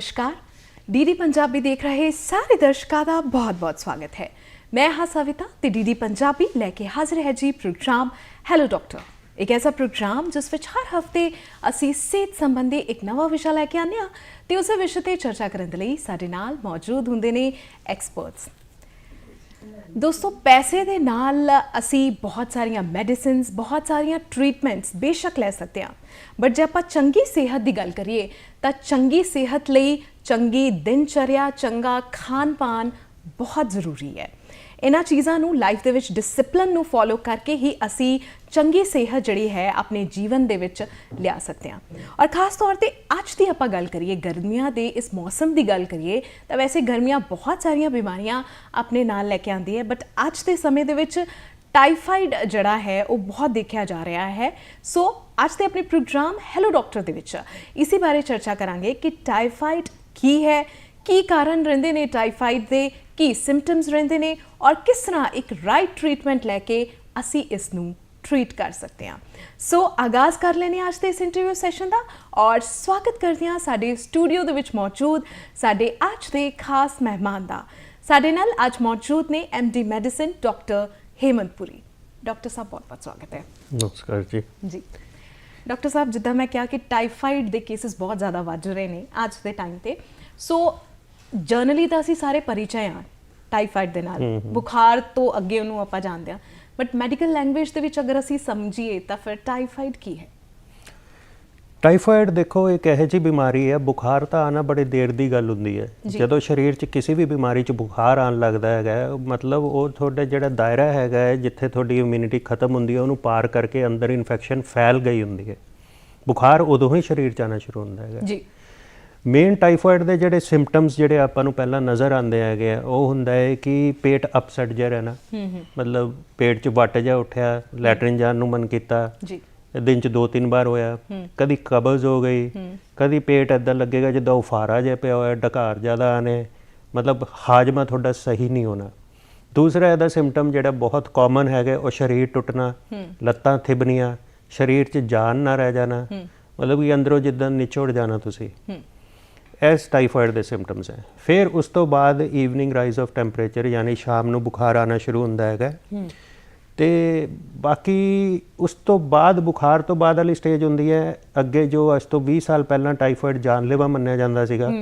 ਨਮਸਕਾਰ ਡੀਡੀ ਪੰਜਾਬੀ ਦੇਖ ਰਹੇ ਸਾਰੇ ਦਰਸ਼ਕਾਂ ਦਾ ਬਹੁਤ-ਬਹੁਤ ਸਵਾਗਤ ਹੈ ਮੈਂ ਹਾਂ ਸਵਿਤਾ ਤੇ ਡੀਡੀ ਪੰਜਾਬੀ ਲੈ ਕੇ ਹਾਜ਼ਰ ਹੈ ਜੀ ਪ੍ਰੋਗਰਾਮ ਹੈਲੋ ਡਾਕਟਰ ਇੱਕ ਐਸਾ ਪ੍ਰੋਗਰਾਮ ਜਿਸ ਵਿੱਚ ਹਰ ਹਫ਼ਤੇ ਅਸੀਂ ਸਿਹਤ ਸੰਬੰਧੀ ਇੱਕ ਨਵਾਂ ਵਿਸ਼ਾ ਲੈ ਕੇ ਆਉਂਦੇ ਹਾਂ ਤੇ ਉਸ ਵਿਸ਼ੇ ਤੇ ਚਰਚਾ ਕਰਨ ਦੇ ਲਈ ਸਾਡੇ ਨਾਲ ਮੌਜੂਦ ਹੁੰਦੇ ਨੇ ਐਕਸਪਰਟਸ ਦੋਸਤੋ, ਪੈਸੇ ਦੇ ਨਾਲ ਅਸੀਂ ਬਹੁਤ ਸਾਰੀਆਂ ਮੈਡੀਸਿਨਸ ਬਹੁਤ ਸਾਰੀਆਂ ਟ੍ਰੀਟਮੈਂਟਸ ਬੇਸ਼ੱਕ ਲੈ ਸਕਦੇ ਹਾਂ। ਬਟ ਜੇ ਆਪਾਂ ਚੰਗੀ ਸਿਹਤ ਦੀ ਗੱਲ ਕਰੀਏ, ਤਾਂ ਚੰਗੀ ਸਿਹਤ ਲਈ ਚੰਗੀ ਦਿਨਚਰਿਆ, ਚੰਗਾ ਖਾਣ-ਪਾਨ ਬਹੁਤ ਜ਼ਰੂਰੀ ਹੈ। ਇਹਨਾਂ ਚੀਜ਼ਾਂ ਨੂੰ ਲਾਈਫ ਦੇ ਵਿੱਚ ਡਿਸਪਲਿਨ ਨੂੰ ਫੋਲੋ ਕਰਕੇ ਹੀ ਅਸੀਂ ਚੰਗੀ ਸਿਹਤ ਜਿਹੜੀ ਹੈ ਆਪਣੇ ਜੀਵਨ ਦੇ ਵਿੱਚ ਲਿਆ ਸਕਦੇ ਹਾਂ। ਔਰ ਖਾਸ ਤੌਰ ਤੇ ਅੱਜ ਦੀ ਆਪਾਂ ਗੱਲ ਕਰੀਏ, ਗਰਮੀਆਂ ਦੇ ਇਸ ਮੌਸਮ ਦੀ ਗੱਲ ਕਰੀਏ, ਤਾਂ ਵੈਸੇ ਗਰਮੀਆਂ ਬਹੁਤ ਸਾਰੀਆਂ ਬਿਮਾਰੀਆਂ ਆਪਣੇ ਨਾਲ ਲੈ ਕੇ ਆਉਂਦੀ ਹੈ ਬਟ ਅੱਜ ਦੇ ਸਮੇਂ ਦੇ ਵਿੱਚ ਟਾਈਫਾਈਡ ਜਿਹੜਾ ਹੈ, ਉਹ ਬਹੁਤ ਦੇਖਿਆ ਜਾ ਰਿਹਾ ਹੈ। ਸੋ ਅੱਜ ਦੇ ਆਪਣੇ ਪ੍ਰੋਗਰਾਮ ਹੈਲੋ ਡਾਕਟਰ ਦੇ ਵਿੱਚ ਇਸੇ ਬਾਰੇ ਚਰਚਾ ਕਰਾਂਗੇ ਕਿ ਟਾਈਫਾਈਡ ਕੀ ਹੈ, ਕੀ ਕਾਰਨ ਰਹਿੰਦੇ ਨੇ ਟਾਈਫਾਈਡ ਦੇ, ਕੀ ਸਿੰਪਟਮਸ ਰਹਿੰਦੇ ਨੇ ਔਰ ਕਿਸ ਤਰ੍ਹਾਂ ਇੱਕ ਰਾਈਟ ਟ੍ਰੀਟਮੈਂਟ ਲੈ ਕੇ ਅਸੀਂ ਇਸ ਨੂੰ ਟ੍ਰੀਟ ਕਰ ਸਕਦੇ ਹਾਂ ਸੋ ਆਗਾਜ਼ ਕਰ ਲੈਨੇ ਅੱਜ ਦੇ ਇਸ ਇੰਟਰਵਿਊ ਸੈਸ਼ਨ ਦਾ ਔਰ ਸਵਾਗਤ ਕਰਦੇ ਹਾਂ ਸਾਡੇ ਸਟੂਡੀਓ ਦੇ ਵਿੱਚ ਮੌਜੂਦ ਸਾਡੇ ਅੱਜ ਦੇ ਖਾਸ ਮਹਿਮਾਨ ਦਾ ਸਾਡੇ ਨਾਲ ਅੱਜ ਮੌਜੂਦ ਨੇ D medicine doctor Hemantpuri doctor ਸਾਹਿਬ ਬਹੁਤ ਬਹੁਤ ਸਵਾਗਤ ਹੈ ਨਮਸਕਾਰ ਜੀ ਜੀ ਡਾਕਟਰ ਸਾਹਿਬ ਜਿੱਦਾਂ ਮੈਂ ਕਿਹਾ ਕਿ ਟਾਈਫਾਈਡ ਦੇ ਕੇਸਿਸ ਬਹੁਤ ਜ਼ਿਆਦਾ ਵੱਧ ਰਹੇ ਨੇ ਅੱਜ ਦੇ ਟਾਈਮ ਤੇ ਸੋ ਜਰਨਲੀ ਤਾਂ ਅਸੀਂ ਸਾਰੇ ਪਰਿਚੈ ਆ ਟਾਈਫਾਈਡ ਦੇ ਨਾਲ ਬੁਖਾਰ ਤੋਂ ਅੱਗੇ ਉਹਨੂੰ ਆਪਾਂ ਜਾਣਦੇ ਆ ਬਟ ਮੈਡੀਕਲ ਲੈਂਗੁਏਜ ਦੇ ਵਿੱਚ ਅਗਰ ਅਸੀਂ ਸਮਝੀਏ ਤਾਂ ਫਿਰ ਟਾਈਫਾਈਡ ਕੀ ਹੈ? ਟਾਈਫਾਇਡ ਦੇਖੋ ਇੱਕ ਇਹੋ ਜਿਹੀ ਬਿਮਾਰੀ ਹੈ ਬੁਖਾਰ ਤਾਂ ਆਣਾ ਬੜੇ ਦੇਰ ਦੀ ਗੱਲ ਹੁੰਦੀ ਹੈ। ਜੀ। ਜਦੋਂ ਸਰੀਰ 'ਚ ਕਿਸੇ ਵੀ ਬਿਮਾਰੀ 'ਚ ਬੁਖਾਰ ਆਣ ਲੱਗਦਾ ਹੈਗਾ ਮਤਲਬ ਉਹ ਤੁਹਾਡਾ ਜਿਹੜਾ ਦਾਇਰਾ ਹੈਗਾ ਹੈ ਜਿੱਥੇ ਤੁਹਾਡੀ ਇਮਿਊਨਿਟੀ ਖਤਮ ਹੁੰਦੀ ਹੈ ਉਹਨੂੰ ਪਾਰ ਕਰਕੇ ਅੰਦਰ ਇਨਫੈਕਸ਼ਨ ਫੈਲ ਗਈ ਹੁੰਦੀ ਹੈ। ਬੁਖਾਰ ਉਦੋਂ ਹੀ ਸਰੀਰ 'ਚ ਆਉਣਾ ਸ਼ੁਰੂ ਹੁੰਦਾ ਹੈਗਾ। ਜੀ। ਮੇਨ ਟਾਈਫਾਇਡ ਦੇ ਜਿਹੜੇ ਸਿੰਪਟਮਸ ਜਿਹੜੇ ਆਪਾਂ ਨੂੰ ਪਹਿਲਾਂ ਨਜ਼ਰ ਆਉਂਦੇ ਹੈਗੇ ਆ ਉਹ ਹੁੰਦਾ ਹੈ ਕਿ ਪੇਟ ਅਪਸੈਟ ਜਿਹਾ ਰਹਿਣਾ। ਮਤਲਬ ਪੇਟ 'ਚ ਵੱਟ ਜਿਹਾ ਉੱਠਿਆ ਲੈਟਰਿਨ ਜਾਣ ਨੂੰ ਮਨ ਕੀਤਾ। ਜੀ। ਦਿਨ ਚ ਦੋ ਤਿੰਨ ਵਾਰ ਹੋਇਆ। ਕਦੀ ਕਬਜ਼ ਹੋ ਗਈ। ਕਦੀ ਪੇਟ ਏਦਾਂ ਲੱਗੇਗਾ ਜਿੱਦਾਂ ਉਫਾਰਾ ਜਿਹਾ ਪਿਆ ਹੋਇਆ ਡਕਾਰ ਜ਼ਿਆਦਾ ਆਨੇ ਮਤਲਬ ਹਾਜਮਾ ਤੁਹਾਡਾ ਸਹੀ ਨਹੀਂ ਹੋਣਾ। ਦੂਸਰਾ ਇਹਦਾ ਸਿੰਪਟਮ ਜਿਹੜਾ ਬਹੁਤ ਕਾਮਨ ਹੈਗਾ ਉਹ ਸਰੀਰ ਟੁੱਟਣਾ। ਲੱਤਾਂ ਥਿਬਣੀਆਂ ਸਰੀਰ 'ਚ ਜਾਨ ਨਾ ਰਹਿ ਜਾਣਾ। ਮਤਲਬ ਕਿ ਅੰਦਰੋਂ ਜਿੱਦਾਂ ਨਿਚੋੜ ਜਾਣਾ ਤੁਸੀਂ। ਇਸ ਟਾਈਫਾਇਡ ਦੇ ਸਿੰਪਟਮਸ ਹੈ। ਫਿਰ ਉਸ ਤੋਂ ਬਾਅਦ ਈਵਨਿੰਗ ਰਾਈਜ਼ ਆਫ ਟੈਂਪਰੇਚਰ ਯਾਨੀ ਸ਼ਾਮ ਨੂੰ ਬੁਖਾਰ ਆਣਾ ਸ਼ੁਰੂ ਹੁੰਦਾ ਹੈਗਾ। ਤੇ ਬਾਕੀ ਉਸ ਤੋਂ ਬਾਅਦ ਬੁਖਾਰ ਤੋਂ ਬਾਅਦ ਵਾਲੀ ਸਟੇਜ ਹੁੰਦੀ ਹੈ। ਅੱਗੇ ਜੋ ਅੱਜ ਤੋਂ 20 ਸਾਲ ਪਹਿਲਾਂ ਟਾਈਫਾਇਡ ਜਾਨਲੇਵਾ ਮੰਨਿਆ ਜਾਂਦਾ ਸੀਗਾ।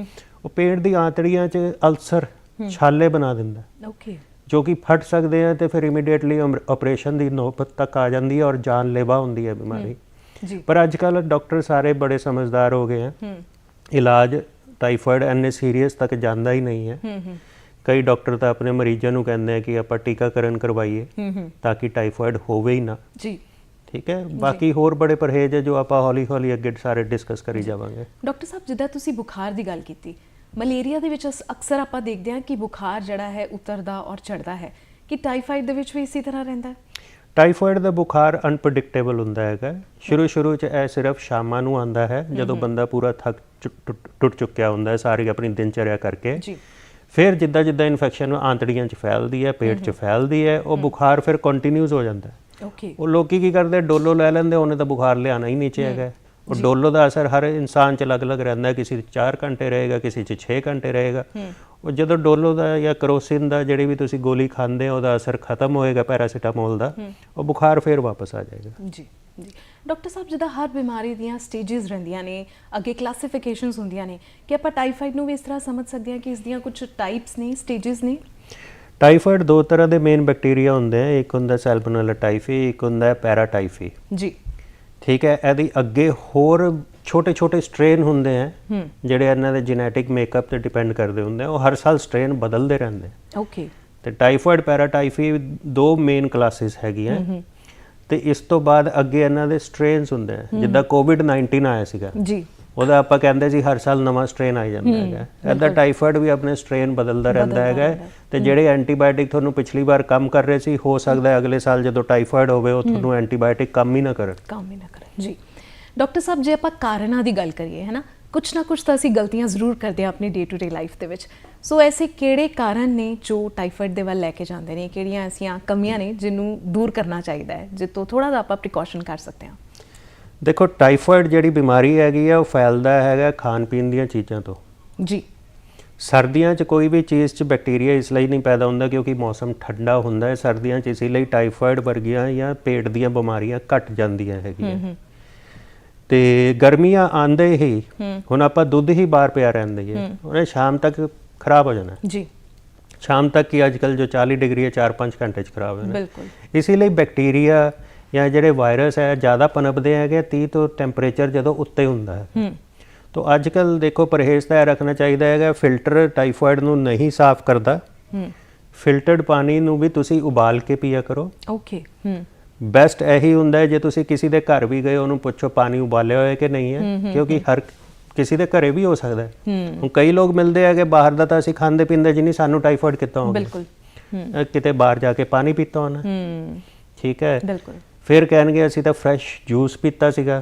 ਉਹ ਪੇਟ ਦੀ ਆਂਤੜੀਆਂ 'ਚ ਅਲਸਰ ਛਾਲੇ ਬਣਾ ਦਿੰਦਾ। ਓਕੇ ਜੋ ਕਿ ਫਟ ਸਕਦੇ ਆ ਤੇ ਫਿਰ ਇਮੀਡੀਏਟਲੀ ਆਪਰੇਸ਼ਨ ਦੀ ਨੌਬਤ ਤੱਕ ਆ ਜਾਂਦੀ ਹੈ ਔਰ ਜਾਨਲੇਵਾ ਹੁੰਦੀ ਹੈ ਬਿਮਾਰੀ। ਜੀ। ਪਰ ਅੱਜ ਕੱਲ ਡਾਕਟਰ ਸਾਰੇ ਬੜੇ ਸਮਝਦਾਰ ਹੋ ਗਏ ਆ। ਹੂੰ। ਇਲਾਜ ਟਾਈਫਾਇਡ ਐਨੇ ਸੀਰੀਅਸ ਤੱਕ ਜਾਂਦਾ ਹੀ ਨਹੀਂ ਹੈ। ਹੂੰ ਹੂੰ। ਕਈ ਡਾਕਟਰ ਤਾਂ ਆਪਣੇ ਮਰੀਜ਼ਾਂ ਨੂੰ ਕਹਿੰਦੇ ਆ ਕਿ ਆਪਾਂ ਟੀਕਾਕਰਨ ਕਰਵਾਈਏ ਤਾਂ ਕਿ ਟਾਈਫਾਇਡ ਹੋਵੇ ਹੀ ਨਾ। ਜੀ। ਠੀਕ ਹੈ? ਬਾਕੀ ਹੋਰ ਬੜੇ ਪਰਹੇਜ਼ ਹੈ ਜੋ ਆਪਾਂ ਹੌਲੀ ਹੌਲੀ ਅੱਗੇ ਸਾਰੇ ਡਿਸਕਸ ਕਰੀ ਜਾਵਾਂਗੇ। ਡਾਕਟਰ ਸਾਹਿਬ ਜਿੱਦਾਂ ਤੁਸੀਂ ਬੁਖਾਰ ਦੀ ਗੱਲ ਕੀਤੀ ਮਲੇਰੀਆ ਦੇ ਵਿੱਚ ਅਕਸਰ ਆਪਾਂ ਦੇਖਦੇ ਹਾਂ ਕਿ ਬੁਖਾਰ ਜਿਹੜਾ ਹੈ ਉਤਰਦਾ ਔਰ ਚੜਦਾ ਹੈ ਕਿ ਟਾਈਫਾਈਡ ਦੇ ਵਿੱਚ ਵੀ ਇਸੇ ਤਰ੍ਹਾਂ ਰਹਿੰਦਾ ਹੈ? ਟਾਈਫਾਇਡ ਦਾ ਬੁਖਾਰ ਅਨਪ੍ਰੈਡਿਕਟੇਬਲ ਹੁੰਦਾ ਹੈਗਾ। ਸ਼ੁਰੂ ਸ਼ੁਰੂ ਚ ਇਹ ਸਿਰਫ ਸ਼ਾਮਾਂ ਨੂੰ ਆਂਦਾ ਹੈ ਜਦੋਂ ਬੰਦਾ ਪੂਰਾ ਥੱਕ ਟੁੱਟ ਚੁੱਕਿਆ ਹੁੰਦਾ ਹੈ ਸਾਰੀ ਆਪਣੀ ਦਿਨਚਰਿਆ ਕਰਕੇ। ਜੀ। ਫਿਰ ਜਿੱਦਾਂ ਜਿੱਦਾਂ ਇਨਫੈਕਸ਼ਨ ਆਂਤੜੀਆਂ 'ਚ ਫੈਲਦੀ ਹੈ ਪੇਟ 'ਚ ਫੈਲਦੀ ਹੈ ਉਹ ਬੁਖਾਰ ਫਿਰ ਕੰਟੀਨਿਊਸ ਹੋ ਜਾਂਦਾ ਹੈ। ਓਕੇ। ਉਹ ਲੋਕੀ ਕੀ ਕਰਦੇ ਡੋਲੋ ਲੈ ਲੈਂਦੇ ਉਹਨੇ ਤਾਂ ਬੁਖਾਰ ਲਿਆਣਾ ਹੀ ਨੀਚੇ ਹੈਗਾ। और डोलो ਦਾ ਅਸਰ ਹਰ ਇਨਸਾਨ 'ਚ ਅਲੱਗ-ਅਲੱਗ ਰਹਿੰਦਾ ਕਿਸੇ 'ਚ 4 ਘੰਟੇ ਰਹੇਗਾ ਕਿਸੇ 'ਚ 6 ਘੰਟੇ ਰਹੇਗਾ। ਉਹ ਜਦੋਂ ਡੋਲੋ ਦਾ ਜਾਂ ਕਰੋਸਿਨ ਦਾ ਜਿਹੜੀ ਵੀ ਤੁਸੀਂ ਗੋਲੀ ਖਾਂਦੇ ਉਹਦਾ ਅਸਰ ਖਤਮ ਹੋਏਗਾ ਪੈਰਾਸੀਟਾਮੋਲ ਦਾ। ਉਹ ਬੁਖਾਰ ਫੇਰ ਵਾਪਸ ਆ ਜਾਏਗਾ। ਜੀ ਜੀ। ਡਾਕਟਰ ਸਾਹਿਬ ਜਿਹਦਾ ਹਰ ਬਿਮਾਰੀ ਦੀਆਂ ਸਟੇजेस ਰਹਿੰਦੀਆਂ ਨੇ ਅੱਗੇ ਕਲਾਸੀਫਿਕੇਸ਼ਨਸ ਹੁੰਦੀਆਂ ਨੇ ਕਿ ਆਪਾਂ ਟਾਈਫਾਈਡ ਨੂੰ ਵੀ ਇਸ ਤਰ੍ਹਾਂ ਸਮਝ ਸਕਦੇ ਹਾਂ ਕਿ ਇਸ ਦੀਆਂ ਕੁਝ ਟਾਈਪਸ ਨੇ ਸਟੇजेस ਨੇ? ਟਾਈਫਾਈਡ ਦੋ ਤਰ੍ਹਾਂ ਦੇ ਮੇਨ ਬੈਕਟੀਰੀਆ ਹੁੰਦੇ ਆ। ਇੱਕ ਹੁੰਦਾ ਸੈਲਮੋਨੈਲਾ ਟਾਈਫੀ ਇੱਕ ਹੁੰਦਾ ਪੈਰਾ ਟਾਈਫੀ ਜੀ। ਠੀਕ ਹੈ ਇਹਦੀ ਅੱਗੇ ਹੋਰ ਛੋਟੇ-ਛੋਟੇ ਸਟ੍ਰੇਨ ਹੁੰਦੇ ਆ ਜਿਹੜੇ ਇਹਨਾਂ ਦੇ ਜੈਨੇਟਿਕ ਮੇਕਅਪ ਤੇ ਡਿਪੈਂਡ ਕਰਦੇ ਹੁੰਦੇ ਆ ਉਹ ਹਰ ਸਾਲ ਸਟ੍ਰੇਨ ਬਦਲਦੇ ਰਹਿੰਦੇ ਓਕੇ ਤੇ ਟਾਈਫਾਇਡ ਪੈਰਾਟਾਈਫੀ ਦੋ ਮੇਨ ਕਲਾਸਿਸ ਹੈਗੀਆਂ। ਤੇ ਇਸ ਤੋਂ ਬਾਅਦ ਅੱਗੇ ਇਹਨਾਂ ਦੇ ਸਟ੍ਰੇਨਸ ਹੁੰਦੇ ਆ ਜਿੱਦਾਂ ਕੋਵਿਡ-19 ਆਇਆ ਸੀਗਾ। ਜੀ। ਉਹਦਾ ਆਪਾਂ ਕਹਿੰਦੇ ਸੀ ਹਰ ਸਾਲ ਨਵਾਂ ਸਟ੍ਰੇਨ ਆਈ ਜਾਂਦਾ ਹੈਗਾ। ਐਦਾਂ ਟਾਈਫਾਇਡ ਵੀ ਆਪਣੇ ਸਟ੍ਰੇਨ ਬਦਲਦਾ ਰਹਿੰਦਾ ਹੈਗਾ। ਤੇ ਜਿਹੜੇ ਐਂਟੀਬਾਇਓਟਿਕ ਤੁਹਾਨੂੰ ਪਿਛਲੀ ਵਾਰ ਕੰਮ ਕਰ ਰਹੇ ਸੀ ਹੋ ਸਕਦਾ ਹੈ ਅਗਲੇ ਸਾਲ ਜਦੋਂ ਟਾਈਫਾਇਡ ਹੋਵੇ ਉਹ ਤੁਹਾਨੂੰ ਐਂਟੀਬਾਇਓਟਿਕ ਕੰਮ ਹੀ ਨਾ ਕਰਨ ਕੰਮ ਹੀ ਨਾ ਕਰਨ ਜੀ। ਡਾਕਟਰ ਸਾਹਿਬ ਜੇ ਆਪਾਂ ਕਾਰਨਾਂ ਦੀ ਗੱਲ ਕਰੀਏ ਹੈ ਨਾ ਕੁਛ ਨਾ ਕੁਛ ਤਾਂ ਅਸੀਂ ਗਲਤੀਆਂ ਜ਼ਰੂਰ ਕਰਦੇ ਹਾਂ ਆਪਣੀ ਡੇ ਟੂ ਡੇ ਲਾਈਫ ਦੇ ਵਿੱਚ। ਸੋ ਐਸੇ ਕਿਹੜੇ ਕਾਰਨ ਨੇ ਜੋ ਟਾਈਫਾਇਡ ਦੇ ਵੱਲ ਲੈ ਕੇ ਜਾਂਦੇ ਨੇ? ਕਿਹੜੀਆਂ ਐਸੀਆਂ ਕਮੀਆਂ ਨੇ ਜਿਹਨੂੰ ਦੂਰ ਕਰਨਾ ਚਾਹੀਦਾ ਹੈ ਜਿੱਤੋਂ ਥੋੜਾ ਜਿਹਾ ਆਪਾਂ ਪ੍ਰੀਕਾਸ਼ਨ ਕਰ ਸਕਦੇ ਹਾਂ? ਦੇਖੋ ਟਾਈਫਾਇਡ ਜਿਹੜੀ ਬਿਮਾਰੀ ਹੈਗੀ ਆ ਉਹ ਫੈਲਦਾ ਹੈਗਾ ਖਾਣ ਪੀਣ ਦੀਆਂ ਚੀਜ਼ਾਂ ਤੋਂ। ਜੀ। ਸਰਦੀਆਂ 'ਚ ਕੋਈ ਵੀ ਚੀਜ਼ 'ਚ ਬੈਕਟੀਰੀਆ ਇਸ ਲਈ ਨਹੀਂ ਪੈਦਾ ਹੁੰਦਾ ਕਿਉਂਕਿ ਮੌਸਮ ਠੰਡਾ ਹੁੰਦਾ ਹੈ। ਸਰਦੀਆਂ 'ਚ ਇਸ ਲਈ ਟਾਈਫਾਇਡ ਵਰਗੀਆਂ ਜਾਂ ਪੇਟ ਦੀਆਂ ਬਿਮਾਰੀਆਂ ਘਟ ਜਾਂਦੀਆਂ ਹੈਗੀਆਂ। ਤੇ ਗਰਮੀਆਂ ਆਂਦੇ ਹੀ ਹੁਣ ਆਪਾਂ ਦੁੱਧ ਹੀ ਬਾਹਰ ਪਿਆ ਰਹਿੰਦੀ ਹੈ। ਉਹਨੇ ਸ਼ਾਮ ਤੱਕ ਖਰਾਬ ਹੋ ਜਾਣਾ। ਜੀ। ਸ਼ਾਮ ਤੱਕ ਹੀ ਅੱਜਕੱਲ ਜੋ 40 ਡਿਗਰੀ ਹੈ 4-5 ਘੰਟੇ 'ਚ ਖਰਾਬ ਹੋ ਜਾਣਾ। ਬਿਲਕੁਲ। ਇਸੇ ਲਈ ਬੈਕਟੀਰੀਆ ਜਾਂ ਜਿਹੜੇ ਵਾਇਰਸ ਹੈ ਜ਼ਿਆਦਾ ਪਨਪਦੇ ਹੈਗੇ 30 ਤੋਂ ਟੈਂਪਰੇਚਰ ਜਦੋਂ ਉੱਤੇ ਹੁੰਦਾ ਹੈ। ਹੂੰ। ਤੋ ਅੱਜ ਕੱਲ ਦੇਖੋ ਪਰਹੇਜ਼ ਤਾਂ ਰੱਖਣਾ ਚਾਹੀਦਾ ਹੈਗਾ ਫਿਲਟਰ ਟਾਈਫਾਇਡ ਨੂੰ ਨਹੀਂ ਸਾਫ਼ ਕਰਦਾ। ਹੂੰ। ਫਿਲਟਰਡ ਪਾਣੀ ਨੂੰ ਵੀ ਤੁਸੀਂ ਉਬਾਲ ਕੇ ਪੀਆ ਕਰੋ। ਓਕੇ ਹੂੰ। ਬੈਸਟ ਇਹੀ ਹੁੰਦਾ ਹੈ ਜੇ ਤੁਸੀਂ ਕਿਸੇ ਦੇ ਘਰ ਵੀ ਗਏ ਉਹਨੂੰ ਪੁੱਛੋ ਪਾਣੀ ਉਬਾਲਿਆ ਹੋਇਆ ਕਿ ਨਹੀਂ ਹੈ ਕਿਉਂਕਿ ਹਰ ਕਿਸੇ ਦੇ ਘਰੇ ਵੀ ਹੋ ਸਕਦਾ ਹੈ। ਹੁਣ ਕਈ ਲੋਕ ਮਿਲਦੇ ਹੈਗੇ ਬਾਹਰ ਦਾ ਤਾਂ ਅਸੀਂ ਖਾਂਦੇ ਪੀਂਦੇ ਜਿੰਨੀ ਸਾਨੂੰ ਟਾਈਫਾਇਡ ਕਿੱਥੋਂ ਹੋ। ਗਿਆ ਬਿਲਕੁਲ ਕਿਤੇ ਬਾਹਰ ਜਾ ਕੇ ਪਾਣੀ ਪੀਤਾ ਹੋਣਾ। ਠੀਕ ਹੈ। ਬਿਲਕੁਲ। ਫਿਰ ਕਹਿਣਗੇ ਅਸੀਂ ਤਾਂ ਫਰੈਸ਼ ਜੂਸ ਪੀਤਾ ਸੀਗਾ।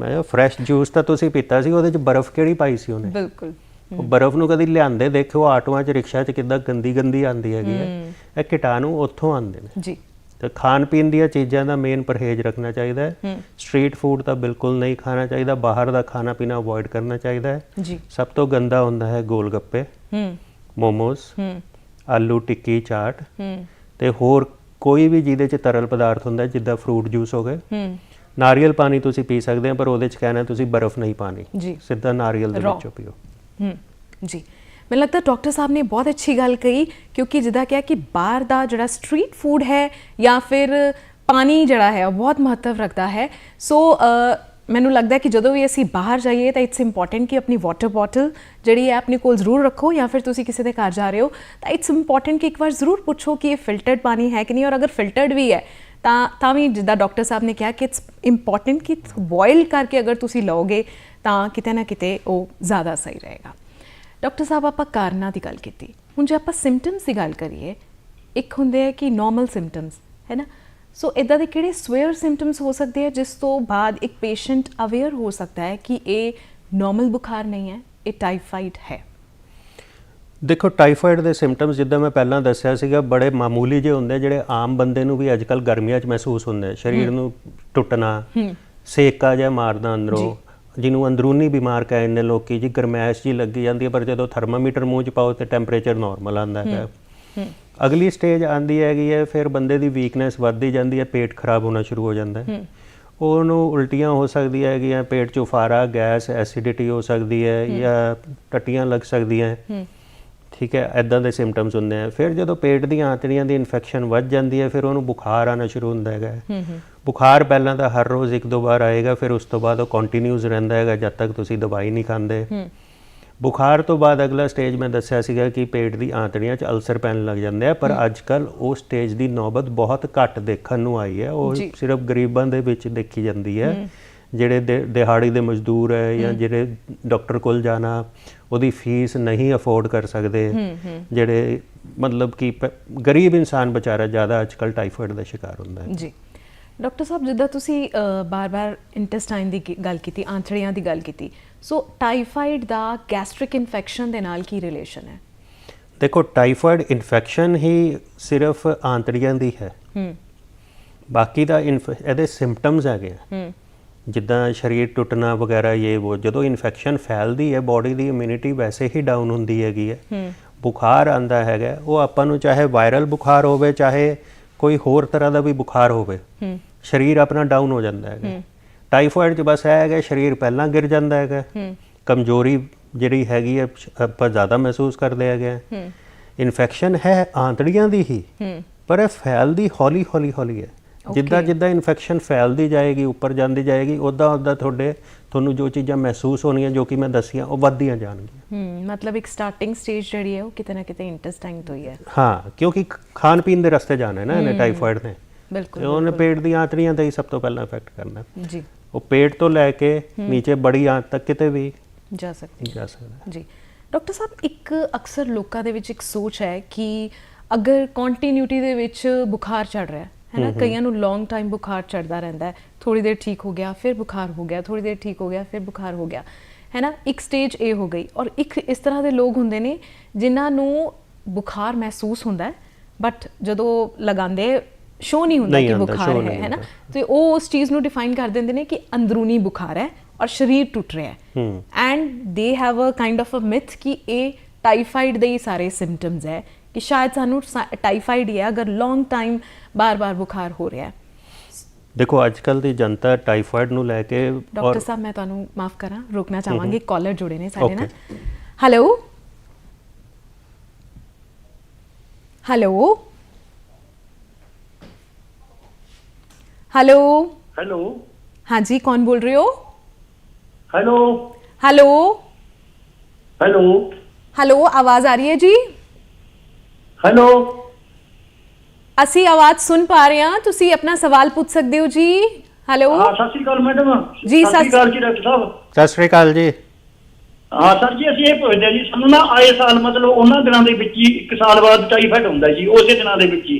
ਮੈਂ ਕਿਹਾ ਫਰੈਸ਼ ਜੂਸ ਤਾਂ ਤੁਸੀਂ ਪੀਤਾ ਸੀ ਉਹਦੇ ਚ ਬਰਫ਼ ਕਿਹੜੀ ਪਾਈ ਸੀ ਉਹਨੇ? ਬਿਲਕੁਲ ਉਹ ਬਰਫ਼ ਨੂੰ ਕਦੀ ਲਿਆਂਦੇ ਦੇਖਿਓ ਆਟੋਆਂ 'ਚ ਰਿਕਸ਼ਾ 'ਚ ਕਿੱਦਾਂ ਗੰਦੀ ਗੰਦੀ ਆਂਦੀ ਹੈਗੀ ਹੈ। ਇਹ ਕੀਟਾਣੂ ਉੱਥੋਂ ਆਉਂਦੇ ਨੇ। ਜੀ। ਤੇ ਖਾਣ ਪੀਣ ਦੀਆਂ ਚੀਜ਼ਾਂ ਦਾ ਮੇਨ ਪਰਹੇਜ਼ ਰੱਖਣਾ ਚਾਹੀਦਾ ਹੈ। ਹੂੰ। ਸਟਰੀਟ ਫੂਡ ਤਾਂ ਬਿਲਕੁਲ ਨਹੀਂ ਖਾਣਾ ਚਾਹੀਦਾ ਬਾਹਰ ਦਾ ਖਾਣਾ ਪੀਣਾ ਅਵੋਇਡ ਕਰਨਾ ਚਾਹੀਦਾ ਹੈ। ਜੀ। ਸਭ ਤੋਂ ਗੰਦਾ ਹੁੰਦਾ ਹੈ ਗੋਲ ਗੱਪੇ ਹੂੰ। ਮੋਮੋਸ ਹੂੰ। ਆਲੂ ਟਿੱਕੀ ਚਾਟ ਹੂੰ। ਤੇ ਹੋਰ ਕੋਈ ਵੀ ਜਿਹਦੇ 'ਚ ਤਰਲ ਪਦਾਰਥ ਹੁੰਦਾ ਜਿੱਦਾਂ ਫਰੂਟ ਜੂਸ ਹੋ ਗਏ ਹੂੰ। ਨਾਰੀਅਲ ਪਾਣੀ ਤੁਸੀਂ ਪੀ ਸਕਦੇ ਹੋ ਪਰ ਉਹਦੇ 'ਚ ਕਹਿਣਾ ਤੁਸੀਂ ਬਰਫ਼ ਨਹੀਂ ਪਾਣੀ। ਜੀ। ਸਿੱਧਾ ਨਾਰੀਅਲ ਦੇ। ਵਿੱਚੋਂ ਪੀਓ। ਹੂੰ ਜੀ। ਮੈਨੂੰ ਲੱਗਦਾ ਡਾਕਟਰ ਸਾਹਿਬ ਨੇ ਬਹੁਤ ਅੱਛੀ ਗੱਲ ਕਹੀ ਕਿਉਂਕਿ ਜਿੱਦਾਂ ਕਿਹਾ ਕਿ ਬਾਹਰ ਦਾ ਜਿਹੜਾ ਸਟਰੀਟ ਫੂਡ ਹੈ ਜਾਂ ਫਿਰ ਪਾਣੀ ਜਿਹੜਾ ਹੈ ਉਹ ਬਹੁਤ ਮਹੱਤਵ ਰੱਖਦਾ ਹੈ। ਸੋ ਮੈਨੂੰ ਲੱਗਦਾ ਹੈ ਕਿ ਜਦੋਂ ਵੀ ਅਸੀਂ ਬਾਹਰ ਜਾਈਏ ਤਾਂ ਇਟਸ ਇੰਪੋਰਟੈਂਟ ਕਿ ਆਪਣੀ ਵਾਟਰ ਬੋਟਲ ਜਿਹੜੀ ਹੈ ਆਪਣੇ ਕੋਲ ਜ਼ਰੂਰ ਰੱਖੋ ਜਾਂ ਫਿਰ ਤੁਸੀਂ ਕਿਸੇ ਦੇ ਘਰ ਜਾ ਰਹੇ ਹੋ ਤਾਂ ਇਟਸ ਇੰਪੋਰਟੈਂਟ ਕਿ ਇੱਕ ਵਾਰ ਜ਼ਰੂਰ ਪੁੱਛੋ ਕਿ ਇਹ ਫਿਲਟਰਡ ਪਾਣੀ ਹੈ ਕਿ ਨਹੀਂ ਔਰ ਅਗਰ ਫਿਲਟਰਡ ਵੀ ਹੈ ਤਾਂ ਤਾਂ ਵੀ ਜਿੱਦਾਂ ਡਾਕਟਰ ਸਾਹਿਬ ਨੇ ਕਿਹਾ ਕਿ ਇਟਸ ਇੰਪੋਰਟੈਂਟ ਕਿ ਬੋਇਲ ਕਰਕੇ ਅਗਰ ਤੁਸੀਂ ਲਓਗੇ ਤਾਂ ਕਿਤੇ ਨਾ ਕਿਤੇ ਉਹ ਜ਼ਿਆਦਾ ਸਹੀ ਰਹੇਗਾ ਡਾਕਟਰ ਸਾਹਿਬ ਆਪਾਂ ਕਾਰਨਾਂ ਦੀ ਗੱਲ ਕੀਤੀ ਹੁਣ ਜੇ ਆਪਾਂ ਸਿੰਪਟਮਸ ਦੀ ਗੱਲ ਕਰੀਏ ਇੱਕ ਹੁੰਦੇ ਆ ਕਿ ਨਾਰਮਲ ਸਿੰਪਟਮਸ ਹੈ ਨਾ ਸੋ ਇਦਾਂ ਦੇ ਕਿਹੜੇ ਸਵੇਅਰ ਸਿੰਪਟਮਸ ਹੋ ਸਕਦੇ ਆ ਜਿਸ ਤੋਂ ਬਾਅਦ ਇੱਕ ਪੇਸ਼ੈਂਟ ਅਵੇਅਰ ਹੋ ਸਕਦਾ ਹੈ ਕਿ ਇਹ ਨਾਰਮਲ ਬੁਖਾਰ ਨਹੀਂ ਹੈ ਇਹ ਟਾਈਫਾਈਡ ਹੈ? ਦੇਖੋ ਟਾਈਫਾਇਡ ਦੇ ਸਿੰਪਟਮਸ ਜਿੱਦਾਂ ਮੈਂ ਪਹਿਲਾਂ ਦੱਸਿਆ ਸੀਗਾ ਬੜੇ ਮਾਮੂਲੀ ਜਿਹੇ ਹੁੰਦੇ ਜਿਹੜੇ ਆਮ ਬੰਦੇ ਨੂੰ ਵੀ ਅੱਜਕੱਲ ਗਰਮੀਆਂ 'ਚ ਮਹਿਸੂਸ ਹੁੰਦੇ ਆ। ਸਰੀਰ ਨੂੰ ਟੁੱਟਣਾ ਸੇਕਾ ਜਿਹਾ ਮਾਰਦਾ ਅੰਦਰੋਂ ਜਿਹਨੂੰ ਅੰਦਰੂਨੀ ਬਿਮਾਰ ਕਹਿੰਦੇ ਲੋਕੀ ਜੀ ਗਰਮੈਸ਼ ਜੀ ਲੱਗੀ ਜਾਂਦੀ ਹੈ ਪਰ ਜਦੋਂ ਥਰਮਾਮੀਟਰ ਮੂੰਹ 'ਚ ਪਾਓ ਤੇ ਟੈਂਪਰੇਚਰ ਨਾਰਮਲ ਆਂਦਾ ਹੈ। ਅਗਲੀ ਸਟੇਜ ਆਂਦੀ ਹੈਗੀ ਹੈ ਫਿਰ ਬੰਦੇ ਦੀ ਵੀਕਨੈਸ ਵੱਧਦੀ ਜਾਂਦੀ ਹੈ ਪੇਟ ਖਰਾਬ ਹੋਣਾ ਸ਼ੁਰੂ ਹੋ ਜਾਂਦਾ ਹੈ। ਉਹਨੂੰ ਉਲਟੀਆਂ ਹੋ ਸਕਦੀਆਂ ਹੈਗੀਆਂ ਪੇਟ 'ਚ ਉਫਾਰਾ ਗੈਸ ਐਸਿਡਿਟੀ ਹੋ ਸਕਦੀ ਹੈ ਜਾਂ ਟੱਟੀਆਂ ਲੱਗ ਸਕਦੀਆਂ ਠੀਕ ਹੈ ਐਦਾਂ ਦੇ ਸਿੰਪਟਮਸ ਹੁੰਦੇ ਆ। ਫਿਰ ਜਦੋਂ ਪੇਟ ਦੀਆਂ ਆਂਤੜੀਆਂ ਦੀ ਇਨਫੈਕਸ਼ਨ ਵੱਧ ਜਾਂਦੀ ਹੈ ਫਿਰ ਉਹਨੂੰ ਬੁਖਾਰ ਆਣਾ ਸ਼ੁਰੂ ਹੁੰਦਾ ਹੈਗਾ ਬੁਖਾਰ ਪਹਿਲਾਂ ਤਾਂ ਹਰ ਰੋਜ਼ ਇੱਕ ਦੋ ਵਾਰ ਆਏਗਾ ਫਿਰ ਉਸ ਤੋਂ ਬਾਅਦ ਉਹ ਕੰਟੀਨਿਊਸ ਰਹਿੰਦਾ ਹੈਗਾ ਜਦ ਤੱਕ ਤੁਸੀਂ ਦਵਾਈ ਨਹੀਂ ਖਾਂਦੇ। ਬੁਖਾਰ ਤੋਂ ਬਾਅਦ ਅਗਲਾ ਸਟੇਜ ਮੈਂ ਦੱਸਿਆ ਸੀਗਾ ਕਿ ਪੇਟ ਦੀ ਆਂਤੜੀਆਂ 'ਚ ਅਲਸਰ ਪੈਣ ਲੱਗ ਜਾਂਦੇ ਆ ਪਰ ਅੱਜ ਕੱਲ ਉਹ ਸਟੇਜ ਦੀ ਨੌਬਤ ਬਹੁਤ ਘੱਟ ਦੇਖਣ ਨੂੰ ਆਈ ਹੈ। ਉਹ। ਸਿਰਫ ਗਰੀਬਾਂ ਦੇ ਵਿੱਚ ਦੇਖੀ ਜਾਂਦੀ ਹੈ। ਜਿਹੜੇ ਦਿਹਾੜੀ ਦੇ ਮਜ਼ਦੂਰ ਹੈ ਜਾਂ ਜਿਹੜੇ ਡਾਕਟਰ ਕੋਲ ਜਾਣਾ ਉਹਦੀ ਫੀਸ ਨਹੀਂ ਅਫੋਰਡ ਕਰ ਸਕਦੇ। ਜਿਹੜੇ ਮਤਲਬ ਕਿ ਗਰੀਬ ਇਨਸਾਨ ਵਿਚਾਰਾ ਜ਼ਿਆਦਾ ਅੱਜ ਕੱਲ ਟਾਈਫਾਇਡ ਦਾ ਸ਼ਿਕਾਰ ਹੁੰਦਾ ਹੈ। ਜੀ। ਡਾਕਟਰ ਸਾਹਿਬ ਜਿੱਦਾਂ ਤੁਸੀਂ ਬਾਰ-ਬਾਰ ਇੰਟੈਸਟਾਈਨ ਦੀ ਗੱਲ ਕੀਤੀ ਆਂਤੜੀਆਂ ਦੀ ਗੱਲ ਕੀਤੀ ਸੋ ਟਾਈਫਾਈਡ ਦਾ ਗੈਸਟ੍ਰਿਕ ਇਨਫੈਕਸ਼ਨ ਦੇ ਨਾਲ ਕੀ ਰਿਲੇਸ਼ਨ ਹੈ? ਦੇਖੋ ਟਾਈਫਾਇਡ ਇਨਫੈਕਸ਼ਨ ਹੀ ਸਿਰਫ ਆਂਤੜੀਆਂ ਦੀ ਹੈ। ਹੂੰ। ਬਾਕੀ ਦਾ ਇਹਦੇ ਸਿੰਪਟਮਸ ਹੈਗੇ ਹੂੰ। ਜਿੱਦਾਂ ਸਰੀਰ ਟੁੱਟਣਾ ਵਗੈਰਾ ਇਹ ਉਹ ਜਦੋਂ ਇਨਫੈਕਸ਼ਨ ਫੈਲਦੀ ਹੈ ਬਾਡੀ ਦੀ ਇਮਿਊਨਿਟੀ ਵੈਸੇ ਹੀ ਡਾਊਨ ਹੁੰਦੀ ਹੈਗੀ ਹੈ। ਹੂੰ। ਬੁਖਾਰ ਆਂਦਾ ਹੈਗਾ ਉਹ ਆਪਾਂ ਨੂੰ ਚਾਹੇ ਵਾਇਰਲ ਬੁਖਾਰ ਹੋਵੇ ਚਾਹੇ ਕੋਈ ਹੋਰ ਤਰ੍ਹਾਂ ਦਾ ਵੀ ਬੁਖਾਰ ਹੋਵੇ ਹੂੰ। ਸਰੀਰ ਆਪਣਾ ਡਾਊਨ ਹੋ ਜਾਂਦਾ ਹੈਗਾ। ਟਾਈਫਾਇਡ 'ਚ ਬਸ ਇਹ ਹੈਗਾ ਸਰੀਰ ਪਹਿਲਾਂ ਗਿਰ ਜਾਂਦਾ ਹੈਗਾ। ਕਮਜ਼ੋਰੀ ਜਿਹੜੀ ਹੈਗੀ ਹੈ ਆਪਾਂ ਜ਼ਿਆਦਾ ਮਹਿਸੂਸ ਕਰਦੇ ਹੈਗੇ ਇਨਫੈਕਸ਼ਨ ਹੈ ਆਂਤੜੀਆਂ ਦੀ ਹੀ ਪਰ ਇਹ ਫੈਲਦੀ ਹੌਲੀ ਹੌਲੀ ਹੌਲੀ ਹੈ। ਜਿੱਦਾਂ ਜਿੱਦਾਂ ਇਨਫੈਕਸ਼ਨ ਫੈਲਦੀ ਜਾਏਗੀ ਉੱਪਰ ਜਾਂਦੀ ਜਾਏਗੀ ਉਦਾਂ ਉਦਾਂ ਤੁਹਾਡੇ ਤੁਹਾਨੂੰ ਜੋ ਚੀਜ਼ਾਂ ਮਹਿਸੂਸ ਹੋਣੀਆਂ ਜੋ ਕਿ ਮੈਂ ਦੱਸੀਆਂ ਉਹ ਵੱਧਦੀਆਂ ਜਾਣਗੀਆਂ। ਹੂੰ ਮਤਲਬ ਇੱਕ ਸਟਾਰਟਿੰਗ ਸਟੇਜ ਜਿਹੜੀ ਹੈ ਉਹ ਕਿਤੇ ਨਾ ਕਿਤੇ ਇੰਟੈਸਟਾਈਨ ਤੋਂ ਹੀ ਹੈ। ਹਾਂ ਕਿਉਂਕਿ ਖਾਣ ਪੀਣ ਦੇ ਰਸਤੇ ਜਾਣਾ ਹੈ ਨਾ ਇਹਨੇ ਟਾਈਫਾਇਡ ਨੇ। ਬਿਲਕੁਲ ਉਹਨੇ ਪੇਟ ਦੀਆਂ ਆਂਤੜੀਆਂ ਤੇ ਹੀ ਸਭ ਤੋਂ ਪਹਿਲਾਂ ਇਫੈਕਟ ਕਰਨਾ। ਜੀ। ਉਹ ਪੇਟ ਤੋਂ ਲੈ ਕੇ ਨੀਚੇ ਬੜੀ ਆਂਤ ਤੱਕ ਕਿਤੇ ਵੀ ਜਾ ਸਕਦੀ ਜਾ ਸਕਦਾ। ਜੀ। ਡਾਕਟਰ ਸਾਹਿਬ ਇੱਕ ਅਕਸਰ ਲੋਕਾਂ ਦੇ ਵਿੱਚ ਇੱਕ ਸੋਚ ਹੈ ਕਿ ਅਗਰ ਕੰਟੀਨਿਊਟੀ ਦੇ ਵਿੱਚ ਬੁਖਾਰ ਚੜ ਰਿਹਾ ਹੈ ਹੈ ਨਾ ਕਈਆਂ ਨੂੰ ਲੌਂਗ ਟਾਈਮ ਬੁਖਾਰ ਚੜਦਾ ਰਹਿੰਦਾ ਹੈ। ਥੋੜੀ ਦੇਰ ਠੀਕ ਹੋ ਗਿਆ ਫਿਰ ਬੁਖਾਰ ਹੋ ਗਿਆ ਥੋੜੀ ਦੇਰ ਠੀਕ ਹੋ ਗਿਆ ਫਿਰ ਬੁਖਾਰ ਹੋ ਗਿਆ। ਹੈ ਨਾ ਇੱਕ ਸਟੇਜ ਇਹ ਹੋ ਗਈ ਔਰ ਇੱਕ ਇਸ ਤਰ੍ਹਾਂ ਦੇ ਲੋਕ ਹੁੰਦੇ ਨੇ ਜਿਨ੍ਹਾਂ ਨੂੰ ਬੁਖਾਰ ਮਹਿਸੂਸ ਹੁੰਦਾ ਹੈ ਬਟ ਜਦੋਂ ਲਗਾਉਂਦੇ ਸ਼ੋ ਨਹੀਂ ਹੁੰਦਾ ਕਿ ਬੁਖਾਰ ਹੈ ਹੈ ਨਾ। ਤੇ ਉਹ ਉਸ ਚੀਜ਼ ਨੂੰ ਡਿਫਾਈਨ ਕਰ ਦਿੰਦੇ ਨੇ ਕਿ ਅੰਦਰੂਨੀ ਬੁਖਾਰ ਹੈ ਔਰ ਸਰੀਰ ਟੁੱਟ ਰਿਹਾ ਹੈ and they have a kind of a myth ਕਿ ਇਹ ਟਾਈਫਾਈਡ ਦੇ ਹੀ ਸਾਰੇ ਸਿੰਪਟਮਸ ਹੈ ਕਿ ਸ਼ਾਇਦ ਸਾਨੂੰ ਟਾਈਫਾਈਡ ਹੀ ਅਗਰ ਲੌਂਗ ਟਾਈਮ ਬਾਰ-ਬਾਰ ਬੁਖਾਰ ਹੋ ਰਿਹਾ ਹੈ ਦੇਖੋ ਅੱਜ ਕੱਲ ਦੀ ਜਨਤਾ ਟਾਈਫਾਇਡ ਨੂੰ ਲੈ ਕੇ ਡਾਕਟਰ ਸਾਹਿਬ ਮੈਂ ਤੁਹਾਨੂੰ ਮਾਫ ਕਰਾਂ ਰੋਕਣਾ ਚਾਹਾਂਗੀ ਕਾਲਰ ਜੁੜੇ ਨੇ ਸਾਡੇ ਨਾਲ. ਹੈਲੋ ਹੈਲੋ ਹੈਲੋ हेलो ਹਾਂਜੀ ਕੌਣ ਬੋਲ ਰਹੇ ਹੋ हेलो ਹੈਲੋ हेलो ਹੈਲੋ ਆਵਾਜ਼ ਆ ਰਹੀ ਹੈ ਜੀ हेलो ਅਸੀਂ ਆਵਾਜ਼ ਸੁਣ ਪਾ ਰਹੇ ਹਾਂ ਤੁਸੀਂ ਆਪਣਾ ਸਵਾਲ ਪੁੱਛ ਸਕਦੇ ਹੋ ਜੀ ਹੈਲੋ हाँ सत श्रीकाल मैडम जी, सत सत- श्रीकाल जी डॉक्टर ਸਾਹਿਬ ਸਤਿ ਸ੍ਰੀ ਅਕਾਲ ਜੀ ਹਾਂ ਸਰ ਜੀ ਅਸੀਂ ਇਹ ਪੁੱਛਦੇ ਹਾਂ ਜੀ ਸਾਨੂੰ ਨਾ ਆਏ ਸਾਲ ਮਤਲਬ ਉਹਨਾਂ ਦਿਨਾਂ ਦੇ ਵਿੱਚ ਹੀ ਇੱਕ ਸਾਲ ਬਾਅਦ ਟਾਈਫਾਇਡ ਹੁੰਦਾ ਜੀ ਉਸੇ ਦਿਨਾਂ ਦੇ ਵਿੱਚ ਹੀ